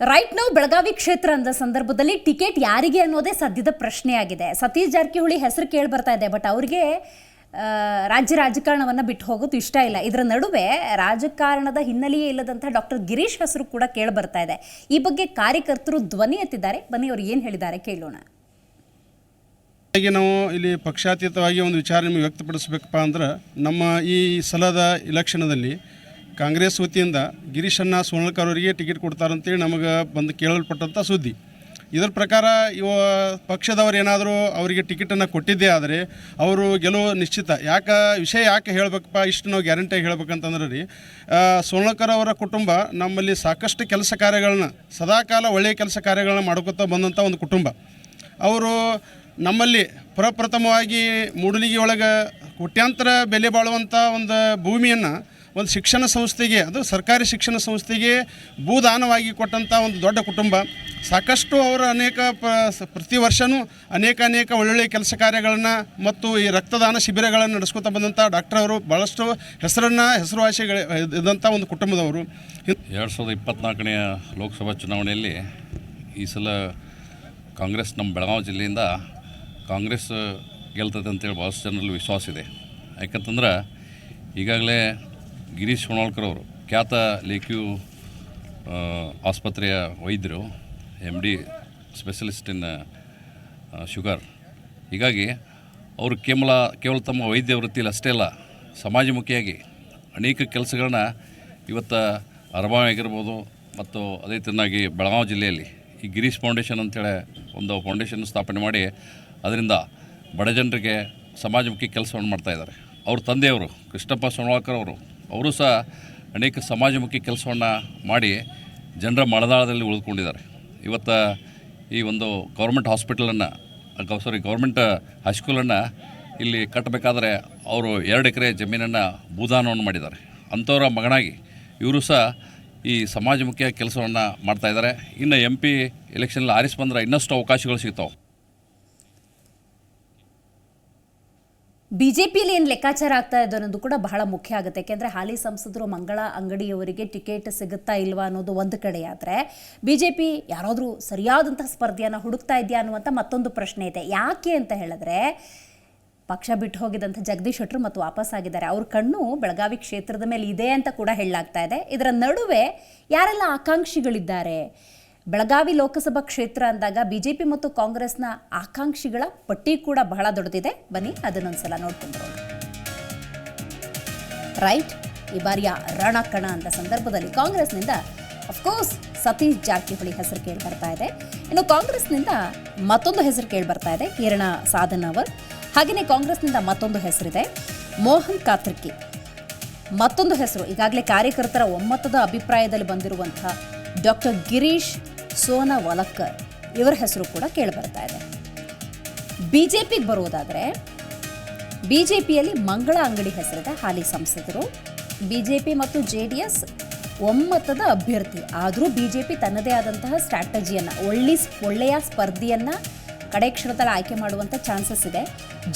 ರೈಟ್ ನಾವು ಬೆಳಗಾವಿ ಕ್ಷೇತ್ರ ಅಂದ ಸಂದರ್ಭದಲ್ಲಿ ಟಿಕೆಟ್ ಯಾರಿಗೆ ಅನ್ನೋದೇ ಸದ್ಯದ ಪ್ರಶ್ನೆ ಆಗಿದೆ ಸತೀಶ್ ಜಾರಕಿಹೊಳಿ ಹೆಸರು ಕೇಳಿ ಬರ್ತಾ ಇದೆ ಬಟ್ ಅವ್ರಿಗೆ ರಾಜ್ಯ ರಾಜಕಾರಣವನ್ನು ಬಿಟ್ಟು ಹೋಗೋದು ಇಷ್ಟ ಇಲ್ಲ. ಇದರ ನಡುವೆ ರಾಜಕಾರಣದ ಹಿನ್ನೆಲೆಯೇ ಇಲ್ಲದಂತಹ ಡಾಕ್ಟರ್ ಗಿರೀಶ್ ಹೆಸರು ಕೂಡ ಕೇಳಿ ಬರ್ತಾ ಇದೆ. ಈ ಬಗ್ಗೆ ಕಾರ್ಯಕರ್ತರು ಧ್ವನಿ ಎತ್ತಿದ್ದಾರೆ. ಬನ್ನಿ, ಅವ್ರು ಏನು ಹೇಳಿದ್ದಾರೆ ಕೇಳೋಣ. ಹಾಗೆ ನಾವು ಇಲ್ಲಿ ಪಕ್ಷಾತೀತವಾಗಿ ಒಂದು ವಿಚಾರ ನಿಮಗೆ ವ್ಯಕ್ತಪಡಿಸ್ಬೇಕಪ್ಪ ಅಂದ್ರೆ ನಮ್ಮ ಈ ಸಲದ ಇಲೆಕ್ಷನದಲ್ಲಿ ಕಾಂಗ್ರೆಸ್ ವತಿಯಿಂದ ಗಿರೀಶಣ್ಣ ಸೋನಲ್ಕರ್ ಅವರಿಗೆ ಟಿಕೆಟ್ ಕೊಡ್ತಾರಂತೇಳಿ ನಮಗೆ ಬಂದು ಕೇಳಲ್ಪಟ್ಟಂಥ ಸುದ್ದಿ. ಇದರ ಪ್ರಕಾರ ಇವ ಪಕ್ಷದವರು ಏನಾದರೂ ಅವರಿಗೆ ಟಿಕೆಟನ್ನು ಕೊಟ್ಟಿದ್ದೇ ಆದರೆ ಅವರು ಗೆಲುವು ನಿಶ್ಚಿತ. ಯಾಕೆ ವಿಷಯ ಯಾಕೆ ಹೇಳಬೇಕಪ್ಪ? ಇಷ್ಟು ನಾವು ಗ್ಯಾರಂಟಿಯಾಗಿ ಹೇಳ್ಬೇಕಂತಂದ್ರೆ ರೀ ಸೋಣಕರ್ ಅವರ ಕುಟುಂಬ ನಮ್ಮಲ್ಲಿ ಸಾಕಷ್ಟು ಕೆಲಸ ಕಾರ್ಯಗಳನ್ನ, ಸದಾಕಾಲ ಒಳ್ಳೆಯ ಕೆಲಸ ಕಾರ್ಯಗಳನ್ನ ಮಾಡ್ಕೊತಾ ಬಂದಂಥ ಒಂದು ಕುಟುಂಬ. ಅವರು ನಮ್ಮಲ್ಲಿ ಪ್ರಪ್ರಥಮವಾಗಿ ಮೂಡಲಿಗೆ ಒಳಗೆ ಕೋಟ್ಯಾಂತರ ಬೆಲೆ ಬಾಳುವಂಥ ಒಂದು ಭೂಮಿಯನ್ನು ಒಂದು ಶಿಕ್ಷಣ ಸಂಸ್ಥೆಗೆ ಅದು ಸರ್ಕಾರಿ ಶಿಕ್ಷಣ ಸಂಸ್ಥೆಗೆ ಭೂದಾನವಾಗಿ ಕೊಟ್ಟಂಥ ಒಂದು ದೊಡ್ಡ ಕುಟುಂಬ. ಸಾಕಷ್ಟು ಅವರು ಅನೇಕ ಪ ಪ್ರತಿ ವರ್ಷವೂ ಅನೇಕ ಅನೇಕ ಒಳ್ಳೊಳ್ಳೆ ಕೆಲಸ ಕಾರ್ಯಗಳನ್ನು ಮತ್ತು ಈ ರಕ್ತದಾನ ಶಿಬಿರಗಳನ್ನು ನಡೆಸ್ಕೊತಾ ಬಂದಂಥ ಡಾಕ್ಟರ್ ಅವರು ಭಾಳಷ್ಟು ಹೆಸರನ್ನು, ಹೆಸರುವಾಸಿಗಳ ಇದ್ದಂಥ ಒಂದು ಕುಟುಂಬದವರು. ಎರಡು ಸಾವಿರದ ಇಪ್ಪತ್ತ್ನಾಲ್ಕನೆಯ ಲೋಕಸಭಾ ಚುನಾವಣೆಯಲ್ಲಿ ಈ ಸಲ ಕಾಂಗ್ರೆಸ್ ನಮ್ಮ ಬೆಳಗಾವಿ ಜಿಲ್ಲೆಯಿಂದ ಕಾಂಗ್ರೆಸ್ ಗೆಲ್ತದೆ ಅಂತೇಳಿ ಭಾಳಷ್ಟು ಜನರಲ್ಲಿ ವಿಶ್ವಾಸ ಇದೆ. ಯಾಕಂತಂದ್ರೆ ಈಗಾಗಲೇ ಗಿರೀಶ್ ಹೊಣಾಳ್ಕರ್ ಅವರು ಖ್ಯಾತ ಲೇಕ್ಯೂ ಆಸ್ಪತ್ರೆಯ ವೈದ್ಯರು M D specialist in sugar. ಹೀಗಾಗಿ ಅವರು ಕೇವಲ ಕೇವಲ ತಮ್ಮ ವೈದ್ಯ ವೃತ್ತಿಯಲ್ಲಿ ಅಷ್ಟೇ ಅಲ್ಲ, ಸಮಾಜಮುಖಿಯಾಗಿ ಅನೇಕ ಕೆಲಸಗಳನ್ನ ಇವತ್ತು ಅರಬಾವಿ ಆಗಿರ್ಬೋದು ಮತ್ತು ಅದೇ ತನ್ನಾಗಿ ಬೆಳಗಾವಿ ಜಿಲ್ಲೆಯಲ್ಲಿ ಈ ಗಿರೀಶ್ ಫೌಂಡೇಶನ್ ಅಂತೇಳಿ ಒಂದು ಫೌಂಡೇಶನ್ ಸ್ಥಾಪನೆ ಮಾಡಿ ಅದರಿಂದ ಬಡ ಜನರಿಗೆ ಸಮಾಜಮುಖಿ ಕೆಲಸವನ್ನು ಮಾಡ್ತಾ ಇದ್ದಾರೆ. ಅವ್ರ ತಂದೆಯವರು ಕೃಷ್ಣಪ್ಪ ಸೋಣವಾಕರ್ ಅವರು ಅವರು ಸಹ ಅನೇಕ ಸಮಾಜಮುಖಿ ಕೆಲಸವನ್ನು ಮಾಡಿ ಜನರ ಮಳದಾಳದಲ್ಲಿ ಉಳಿದುಕೊಂಡಿದ್ದಾರೆ. ಇವತ್ತು ಈ ಒಂದು ಗೌರ್ಮೆಂಟ್ ಹಾಸ್ಪಿಟಲನ್ನು ಸಾರಿ ಗೌರ್ಮೆಂಟ್ ಹೈಸ್ಕೂಲನ್ನು ಇಲ್ಲಿ ಕಟ್ಟಬೇಕಾದ್ರೆ ಅವರು ಎರಡು ಎಕರೆ ಜಮೀನನ್ನು ಭೂದಾನವನ್ನು ಮಾಡಿದ್ದಾರೆ. ಅಂಥವರ ಮಗನಾಗಿ ಇವರು ಸಹ ಈ ಸಮಾಜಮುಖಿಯ ಕೆಲಸವನ್ನು ಮಾಡ್ತಾಯಿದ್ದಾರೆ ಇನ್ನು ಎಂ ಪಿ ಎಲೆಕ್ಷನಲ್ಲಿ ಆರಿಸಿ ಬಂದರೆ ಇನ್ನಷ್ಟು ಅವಕಾಶಗಳು ಸಿಗ್ತಾವೆ. ಬಿಜೆಪಿಯಲ್ಲಿ ಏನು ಲೆಕ್ಕಾಚಾರ ಆಗ್ತಾ ಇದೆ ಅನ್ನೋದು ಕೂಡ ಬಹಳ ಮುಖ್ಯ ಆಗುತ್ತೆ. ಯಾಕೆಂದರೆ ಹಾಲಿ ಸಂಸದರು ಮಂಗಳ ಅಂಗಡಿಯವರಿಗೆ ಟಿಕೆಟ್ ಸಿಗುತ್ತಾ ಇಲ್ವಾ ಅನ್ನೋದು ಒಂದು ಕಡೆ ಆದರೆ ಬಿ ಜೆ ಪಿ ಯಾರಾದರೂ ಸರಿಯಾದಂತಹ ಸ್ಪರ್ಧೆಯನ್ನು ಹುಡುಕ್ತಾ ಇದೆಯಾ ಅನ್ನುವಂಥ ಮತ್ತೊಂದು ಪ್ರಶ್ನೆ ಇದೆ. ಯಾಕೆ ಅಂತ ಹೇಳಿದ್ರೆ, ಪಕ್ಷ ಬಿಟ್ಟು ಹೋಗಿದಂಥ ಜಗದೀಶ್ ಶೆಟ್ಟರು ಮತ್ತು ವಾಪಸ್ ಆಗಿದ್ದಾರೆ. ಅವ್ರ ಕಣ್ಣು ಬೆಳಗಾವಿ ಕ್ಷೇತ್ರದ ಮೇಲೆ ಇದೆ ಅಂತ ಕೂಡ ಹೇಳಲಾಗ್ತಾ ಇದೆ. ಇದರ ನಡುವೆ ಯಾರೆಲ್ಲ ಆಕಾಂಕ್ಷಿಗಳಿದ್ದಾರೆ? ಬೆಳಗಾವಿ ಲೋಕಸಭಾ ಕ್ಷೇತ್ರ ಅಂದಾಗ ಬಿಜೆಪಿ ಮತ್ತು ಕಾಂಗ್ರೆಸ್ನ ಆಕಾಂಕ್ಷಿಗಳ ಪಟ್ಟಿ ಕೂಡ ಬಹಳ ದೊಡ್ಡದಿದೆ. ಬನ್ನಿ, ಅದನ್ನೊಂದ್ಸಲ ನೋಡ್ಕೊಂಡು ರೈಟ್, ಈ ಬಾರಿಯ ರಣಕಣ ಅಂತ ಸಂದರ್ಭದಲ್ಲಿ ಕಾಂಗ್ರೆಸ್ನಿಂದ ಅಫ್ಕೋರ್ಸ್ ಸತೀಶ್ ಜಾರಕಿಹೊಳಿ ಹೆಸರು ಕೇಳಿ ಬರ್ತಾ ಇದೆ. ಇನ್ನು ಕಾಂಗ್ರೆಸ್ನಿಂದ ಮತ್ತೊಂದು ಹೆಸರು ಕೇಳಿ ಬರ್ತಾ ಇದೆ ಕಿರಣ ಸಾಧನ್ ಅವರ್. ಹಾಗೆಯೇ ಕಾಂಗ್ರೆಸ್ನಿಂದ ಮತ್ತೊಂದು ಹೆಸರಿದೆ, ಮೋಹನ್ ಕಾತ್ರಿಕಿ. ಮತ್ತೊಂದು ಹೆಸರು, ಈಗಾಗಲೇ ಕಾರ್ಯಕರ್ತರ ಒಮ್ಮತದ ಅಭಿಪ್ರಾಯದಲ್ಲಿ ಬಂದಿರುವಂತಹ ಡಾಕ್ಟರ್ ಗಿರೀಶ್ ಸೋನವಲಕ್ಕರ್ ಇವರ ಹೆಸರು ಕೂಡ ಕೇಳಿ ಬರ್ತಾ ಇದೆ. ಬಿಜೆಪಿಗೆ ಬರೋದಾದರೆ ಬಿಜೆಪಿಯಲ್ಲಿ ಮಂಗಳ ಅಂಗಡಿ ಹೆಸರಿದೆ ಹಾಲಿ ಸಂಸದರು. ಬಿಜೆಪಿ ಮತ್ತು ಜೆ ಡಿ ಎಸ್ ಒಮ್ಮತದ ಅಭ್ಯರ್ಥಿ. ಆದರೂ ಬಿಜೆಪಿ ತನ್ನದೇ ಆದಂತಹ ಸ್ಟ್ರಾಟಜಿಯನ್ನು, ಒಳ್ಳೆ ಒಳ್ಳೆಯ ಸ್ಪರ್ಧೆಯನ್ನು ಕಡೆ ಕ್ಷಣದಲ್ಲಿ ಆಯ್ಕೆ ಮಾಡುವಂಥ ಚಾನ್ಸಸ್ ಇದೆ.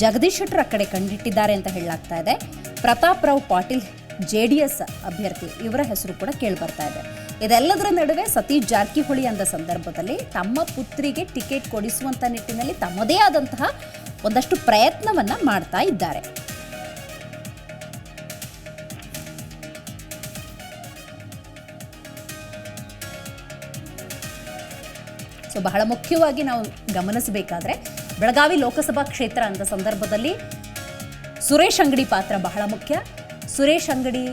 ಜಗದೀಶ್ ಶೆಟ್ಟರ್ ಆ ಕಡೆ ಕಂಡಿಟ್ಟಿದ್ದಾರೆ ಅಂತ ಹೇಳಲಾಗ್ತಾ ಇದೆ. Pratap Rao Patil J D S ಅಭ್ಯರ್ಥಿ ಇವರ ಹೆಸರು ಕೂಡ ಕೇಳಿ ಬರ್ತಾ ಇದೆ. ಇದೆಲ್ಲದರ ನಡುವೆ ಸತೀಶ್ ಜಾರಕಿಹೊಳಿ ಅಂದ ಸಂದರ್ಭದಲ್ಲಿ ತಮ್ಮ ಪುತ್ರಿಗೆ ಟಿಕೆಟ್ ಕೊಡಿಸುವಂತ ನಿಟ್ಟಿನಲ್ಲಿ ತಮ್ಮದೇ ಆದಂತಹ ಒಂದಷ್ಟು ಪ್ರಯತ್ನವನ್ನ ಮಾಡ್ತಾ ಇದ್ದಾರೆ. ಸೊ, ಬಹಳ ಮುಖ್ಯವಾಗಿ ನಾವು ಗಮನಿಸಬೇಕಾದ್ರೆ ಬೆಳಗಾವಿ ಲೋಕಸಭಾ ಕ್ಷೇತ್ರ ಅಂತ ಸಂದರ್ಭದಲ್ಲಿ ಸುರೇಶ್ ಅಂಗಡಿ ಪಾತ್ರ ಬಹಳ ಮುಖ್ಯ. ಸುರೇಶ್ ಅಂಗಡಿ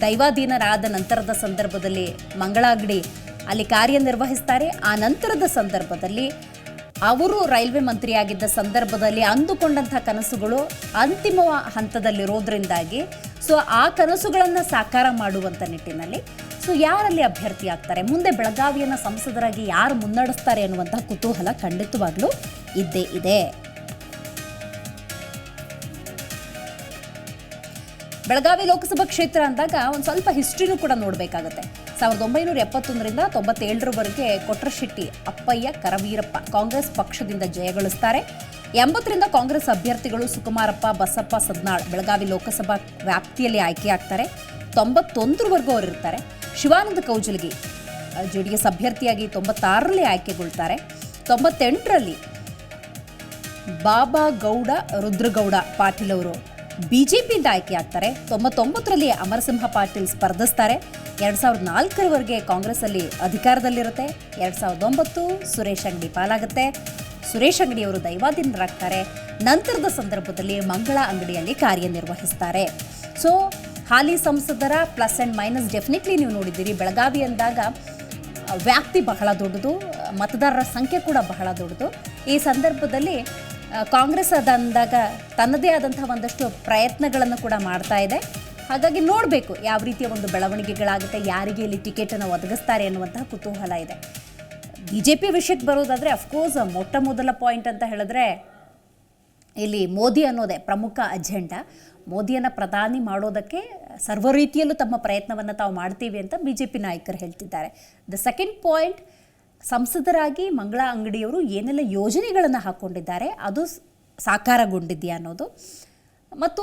ದೈವಾಧೀನರಾದ ನಂತರದ ಸಂದರ್ಭದಲ್ಲಿ ಮಂಗಳಾಗಡಿ ಅಲ್ಲಿ ಕಾರ್ಯನಿರ್ವಹಿಸ್ತಾರೆ. ಆ ನಂತರದ ಸಂದರ್ಭದಲ್ಲಿ ಅವರು ರೈಲ್ವೆ ಮಂತ್ರಿಯಾಗಿದ್ದ ಸಂದರ್ಭದಲ್ಲಿ ಅಂದುಕೊಂಡಂಥ ಕನಸುಗಳು ಅಂತಿಮ ಹಂತದಲ್ಲಿರೋದ್ರಿಂದಾಗಿ ಸೊ ಆ ಕನಸುಗಳನ್ನು ಸಾಕಾರ ಮಾಡುವಂಥ ನಿಟ್ಟಿನಲ್ಲಿ ಸೊ ಯಾರಲ್ಲಿ ಅಭ್ಯರ್ಥಿ ಆಗ್ತಾರೆ? ಮುಂದೆ ಬೆಳಗಾವಿಯನ್ನು ಸಂಸದರಾಗಿ ಯಾರು ಮುನ್ನಡೆಸ್ತಾರೆ ಅನ್ನುವಂಥ ಕುತೂಹಲ ಖಂಡಿತವಾಗ್ಲೂ ಇದ್ದೇ ಇದೆ. ಬೆಳಗಾವಿ ಲೋಕಸಭಾ ಕ್ಷೇತ್ರ ಅಂದಾಗ ಒಂದು ಸ್ವಲ್ಪ ಹಿಸ್ಟ್ರಿನೂ ಕೂಡ ನೋಡಬೇಕಾಗುತ್ತೆ. ಸಾವಿರದ ಒಂಬೈನೂರ ಎಪ್ಪತ್ತೊಂದರಿಂದ ತೊಂಬತ್ತೇಳರವರೆಗೆ ಕೊಟ್ರಶೆಟ್ಟಿ ಅಪ್ಪಯ್ಯ, ಕರವೀರಪ್ಪ ಕಾಂಗ್ರೆಸ್ ಪಕ್ಷದಿಂದ ಜಯಗಳಿಸ್ತಾರೆ ಎಂಬತ್ತರಿಂದ ಕಾಂಗ್ರೆಸ್ ಅಭ್ಯರ್ಥಿಗಳು ಸುಕುಮಾರಪ್ಪ, ಬಸಪ್ಪ, ಸದ್ನಾಳ್ ಬೆಳಗಾವಿ ಲೋಕಸಭಾ ವ್ಯಾಪ್ತಿಯಲ್ಲಿ ಆಯ್ಕೆಯಾಗ್ತಾರೆ. ತೊಂಬತ್ತೊಂದರವರೆಗೂ ಅವರು ಇರ್ತಾರೆ. Shivananda Kaujalagi J D S ಅಭ್ಯರ್ಥಿಯಾಗಿ ತೊಂಬತ್ತಾರರಲ್ಲಿ ಆಯ್ಕೆಗೊಳ್ತಾರೆ. ತೊಂಬತ್ತೆಂಟರಲ್ಲಿ ಬಾಬಾ ಗೌಡ, ರುದ್ರಗೌಡ ಪಾಟೀಲ್ ಅವರು ಬಿ ಜೆ ಪಿಯಿಂದ ಆಯ್ಕೆ ಆಗ್ತಾರೆ ತೊಂಬತ್ತೊಂಬತ್ತರಲ್ಲಿ ಅಮರಸಿಂಹ ಪಾಟೀಲ್ ಸ್ಪರ್ಧಿಸ್ತಾರೆ. ಎರಡು ಸಾವಿರದ ನಾಲ್ಕರವರೆಗೆ ಕಾಂಗ್ರೆಸ್ಸಲ್ಲಿ ಅಧಿಕಾರದಲ್ಲಿರುತ್ತೆ. ಎರಡು ಸಾವಿರದ ಒಂಬತ್ತು ಸುರೇಶ್ ಅಂಗಡಿ ಪಾಲಾಗುತ್ತೆ. ಸುರೇಶ್ ಅಂಗಡಿಯವರು ದೈವಾಧೀನರಾಗ್ತಾರೆ. ನಂತರದ ಸಂದರ್ಭದಲ್ಲಿ ಮಂಗಳ ಅಂಗಡಿಯಲ್ಲಿ ಕಾರ್ಯನಿರ್ವಹಿಸ್ತಾರೆ. ಸೊ ಹಾಲಿ ಸಂಸದರ ಪ್ಲಸ್ ಆ್ಯಂಡ್ ಮೈನಸ್ ಡೆಫಿನೆಟ್ಲಿ ನೀವು ನೋಡಿದ್ದೀರಿ. ಬೆಳಗಾವಿ ಅಂದಾಗ, ವ್ಯಾಪ್ತಿ ಬಹಳ ದೊಡ್ಡದು. ಮತದಾರರ ಸಂಖ್ಯೆ ಕೂಡ ಬಹಳ ದೊಡ್ಡದು. ಈ ಸಂದರ್ಭದಲ್ಲಿ ಕಾಂಗ್ರೆಸ್ ಅದಂದಾಗ ತನ್ನದೇ ಆದಂತಹ ಒಂದಷ್ಟು ಪ್ರಯತ್ನಗಳನ್ನು ಕೂಡ ಮಾಡ್ತಾ ಇದೆ. ಹಾಗಾಗಿ ನೋಡಬೇಕು ಯಾವ ರೀತಿಯ ಒಂದು ಬೆಳವಣಿಗೆಗಳಾಗುತ್ತೆ, ಯಾರಿಗೆ ಇಲ್ಲಿ ಟಿಕೆಟನ್ನು ಒದಗಿಸ್ತಾರೆ ಅನ್ನುವಂತಹ ಕುತೂಹಲ ಇದೆ. ಬಿ ಜೆ ಪಿ ವಿಷಯಕ್ಕೆ ಬರೋದಾದರೆ ಅಫ್ಕೋರ್ಸ್ ಮೊಟ್ಟ ಮೊದಲ ಪಾಯಿಂಟ್ ಅಂತ ಹೇಳಿದ್ರೆ, ಇಲ್ಲಿ ಮೋದಿ ಅನ್ನೋದೇ ಪ್ರಮುಖ ಅಜೆಂಡಾ ಮೋದಿಯನ್ನು ಪ್ರಧಾನಿ ಮಾಡೋದಕ್ಕೆ ಸರ್ವ ರೀತಿಯಲ್ಲೂ ತಮ್ಮ ಪ್ರಯತ್ನವನ್ನು ತಾವು ಮಾಡ್ತೀವಿ ಅಂತ ಬಿ ಜೆ ಪಿ ನಾಯಕರು ಹೇಳ್ತಿದ್ದಾರೆ. ದ ಸೆಕೆಂಡ್ ಪಾಯಿಂಟ್ ಸಂಸದರಾಗಿ ಮಂಗಳಾ ಅಂಗಡಿಯವರು ಏನೆಲ್ಲ ಯೋಜನೆಗಳನ್ನು ಹಾಕ್ಕೊಂಡಿದ್ದಾರೆ ಅದು ಸಾಕಾರಗೊಂಡಿದೆಯಾ ಅನ್ನೋದು. ಮತ್ತು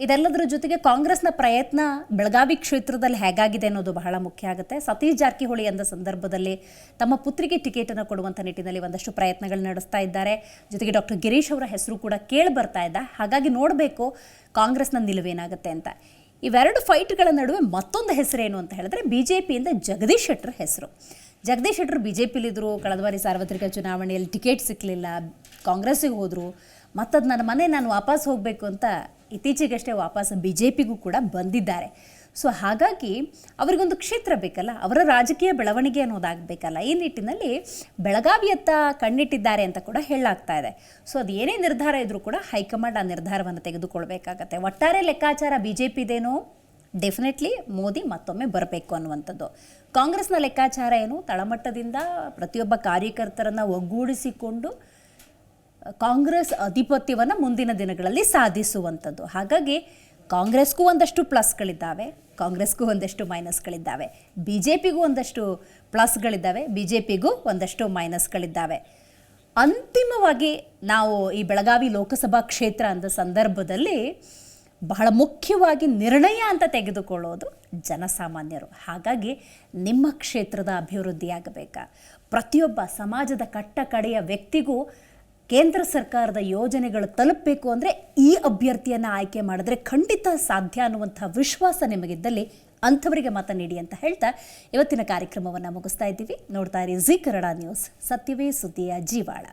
ಇದೆಲ್ಲದರ ಜೊತೆಗೆ ಕಾಂಗ್ರೆಸ್ನ ಪ್ರಯತ್ನ ಬೆಳಗಾವಿ ಕ್ಷೇತ್ರದಲ್ಲಿ ಹೇಗಾಗಿದೆ ಅನ್ನೋದು ಬಹಳ ಮುಖ್ಯ ಆಗುತ್ತೆ. ಸತೀಶ್ ಜಾರಕಿಹೊಳಿ ಅಂದ ಸಂದರ್ಭದಲ್ಲಿ ತಮ್ಮ ಪುತ್ರಿಗೆ ಟಿಕೆಟನ್ನು ಕೊಡುವಂಥ ನಿಟ್ಟಿನಲ್ಲಿ ಒಂದಷ್ಟು ಪ್ರಯತ್ನಗಳು ನಡೆಸ್ತಾ ಇದ್ದಾರೆ. ಜೊತೆಗೆ ಡಾಕ್ಟರ್ ಗಿರೀಶ್ ಅವರ ಹೆಸರು ಕೂಡ ಕೇಳಿ ಬರ್ತಾ ಇದೆ. ಹಾಗಾಗಿ ನೋಡಬೇಕು ಕಾಂಗ್ರೆಸ್ನ ನಿಲುವೇನಾಗುತ್ತೆ ಅಂತ. ಇವೆರಡು ಫೈಟ್ಗಳ ನಡುವೆ ಮತ್ತೊಂದು ಹೆಸರೇನು ಅಂತ ಹೇಳಿದ್ರೆ ಬಿ ಜೆ ಪಿಯಿಂದ ಜಗದೀಶ್ ಶೆಟ್ಟರ್ ಹೆಸರು. ಜಗದೀಶ್ ಶೆಟ್ಟರ್ ಬಿ ಜೆ ಪಿಲಿದ್ದರು ಕಳೆದ ಬಾರಿ ಸಾರ್ವತ್ರಿಕ ಚುನಾವಣೆಯಲ್ಲಿ ಟಿಕೆಟ್ ಸಿಕ್ಕಲಿಲ್ಲ ಕಾಂಗ್ರೆಸ್ಸಿಗೆ ಹೋದರು. ಮತ್ತದು ನನ್ನ ಮನೆ ನಾನು ವಾಪಸ್ ಹೋಗಬೇಕು ಅಂತ ಇತ್ತೀಚೆಗಷ್ಟೇ ವಾಪಸ್ ಬಿ ಜೆ ಪಿಗೂ ಕೂಡ ಬಂದಿದ್ದಾರೆ. ಸೊ ಹಾಗಾಗಿ ಅವರಿಗೊಂದು ಕ್ಷೇತ್ರ ಬೇಕಲ್ಲ, ಅವರ ರಾಜಕೀಯ ಬೆಳವಣಿಗೆ ಅನ್ನೋದಾಗಬೇಕಲ್ಲ. ಈ ನಿಟ್ಟಿನಲ್ಲಿ ಬೆಳಗಾವಿಯತ್ತ ಕಣ್ಣಿಟ್ಟಿದ್ದಾರೆ ಅಂತ ಕೂಡ ಹೇಳಲಾಗ್ತಾ ಇದೆ. ಸೊ ಅದು ಏನೇ ನಿರ್ಧಾರ ಇದ್ರೂ ಕೂಡ ಹೈಕಮಾಂಡ್ ಆ ನಿರ್ಧಾರವನ್ನು ತೆಗೆದುಕೊಳ್ಬೇಕಾಗತ್ತೆ. ಒಟ್ಟಾರೆ ಲೆಕ್ಕಾಚಾರ ಬಿ ಜೆ ಪಿದೇನೋ ಡೆಫಿನೆಟ್ಲಿ ಮೋದಿ ಮತ್ತೊಮ್ಮೆ ಬರಬೇಕು ಅನ್ನುವಂಥದ್ದು. ಕಾಂಗ್ರೆಸ್ನ ಲೆಕ್ಕಾಚಾರ ಏನು? ತಳಮಟ್ಟದಿಂದ ಪ್ರತಿಯೊಬ್ಬ ಕಾರ್ಯಕರ್ತರನ್ನು ಒಗ್ಗೂಡಿಸಿಕೊಂಡು ಕಾಂಗ್ರೆಸ್ ಅಧಿಪತ್ಯವನ್ನು ಮುಂದಿನ ದಿನಗಳಲ್ಲಿ ಸಾಧಿಸುವಂಥದ್ದು. ಹಾಗಾಗಿ ಕಾಂಗ್ರೆಸ್ಗೂ ಒಂದಷ್ಟು ಪ್ಲಸ್ಗಳಿದ್ದಾವೆ, ಕಾಂಗ್ರೆಸ್ಗೂ ಒಂದಷ್ಟು ಮೈನಸ್ಗಳಿದ್ದಾವೆ ಬಿ ಜೆ ಪಿಗೂ ಒಂದಷ್ಟು ಪ್ಲಸ್ಗಳಿದ್ದಾವೆ ಬಿ ಜೆ ಪಿಗೂ ಒಂದಷ್ಟು ಮೈನಸ್ಗಳಿದ್ದಾವೆ. ಅಂತಿಮವಾಗಿ ನಾವು ಈ ಬೆಳಗಾವಿ ಲೋಕಸಭಾ ಕ್ಷೇತ್ರ ಅಂದ ಸಂದರ್ಭದಲ್ಲಿ ಬಹಳ ಮುಖ್ಯವಾಗಿ ನಿರ್ಣಯ ಅಂತ ತೆಗೆದುಕೊಳ್ಳೋದು ಜನಸಾಮಾನ್ಯರು. ಹಾಗಾಗಿ ನಿಮ್ಮ ಕ್ಷೇತ್ರದ ಅಭಿವೃದ್ಧಿಯಾಗಬೇಕಾ. ಪ್ರತಿಯೊಬ್ಬ ಸಮಾಜದ ಕಟ್ಟ ಕಡೆಯ ವ್ಯಕ್ತಿಗೂ ಕೇಂದ್ರ ಸರ್ಕಾರದ ಯೋಜನೆಗಳು ತಲುಪಬೇಕು ಅಂದರೆ ಈ ಅಭ್ಯರ್ಥಿಯನ್ನು ಆಯ್ಕೆ ಮಾಡಿದ್ರೆ ಖಂಡಿತ ಸಾಧ್ಯ ಅನ್ನುವಂಥ ವಿಶ್ವಾಸ ನಿಮಗಿದ್ದಲ್ಲಿ ಅಂಥವರಿಗೆ ಮತ ನೀಡಿ ಅಂತ ಹೇಳ್ತಾ ಇವತ್ತಿನ ಕಾರ್ಯಕ್ರಮವನ್ನು ಮುಗಿಸ್ತಾ ಇದ್ದೀವಿ. ನೋಡ್ತಾ ಇರಿ, ಜಿ ಕನ್ನಡ ನ್ಯೂಸ್. ಸತ್ಯವೇ ಸುದ್ದಿಯ ಜೀವಾಳ.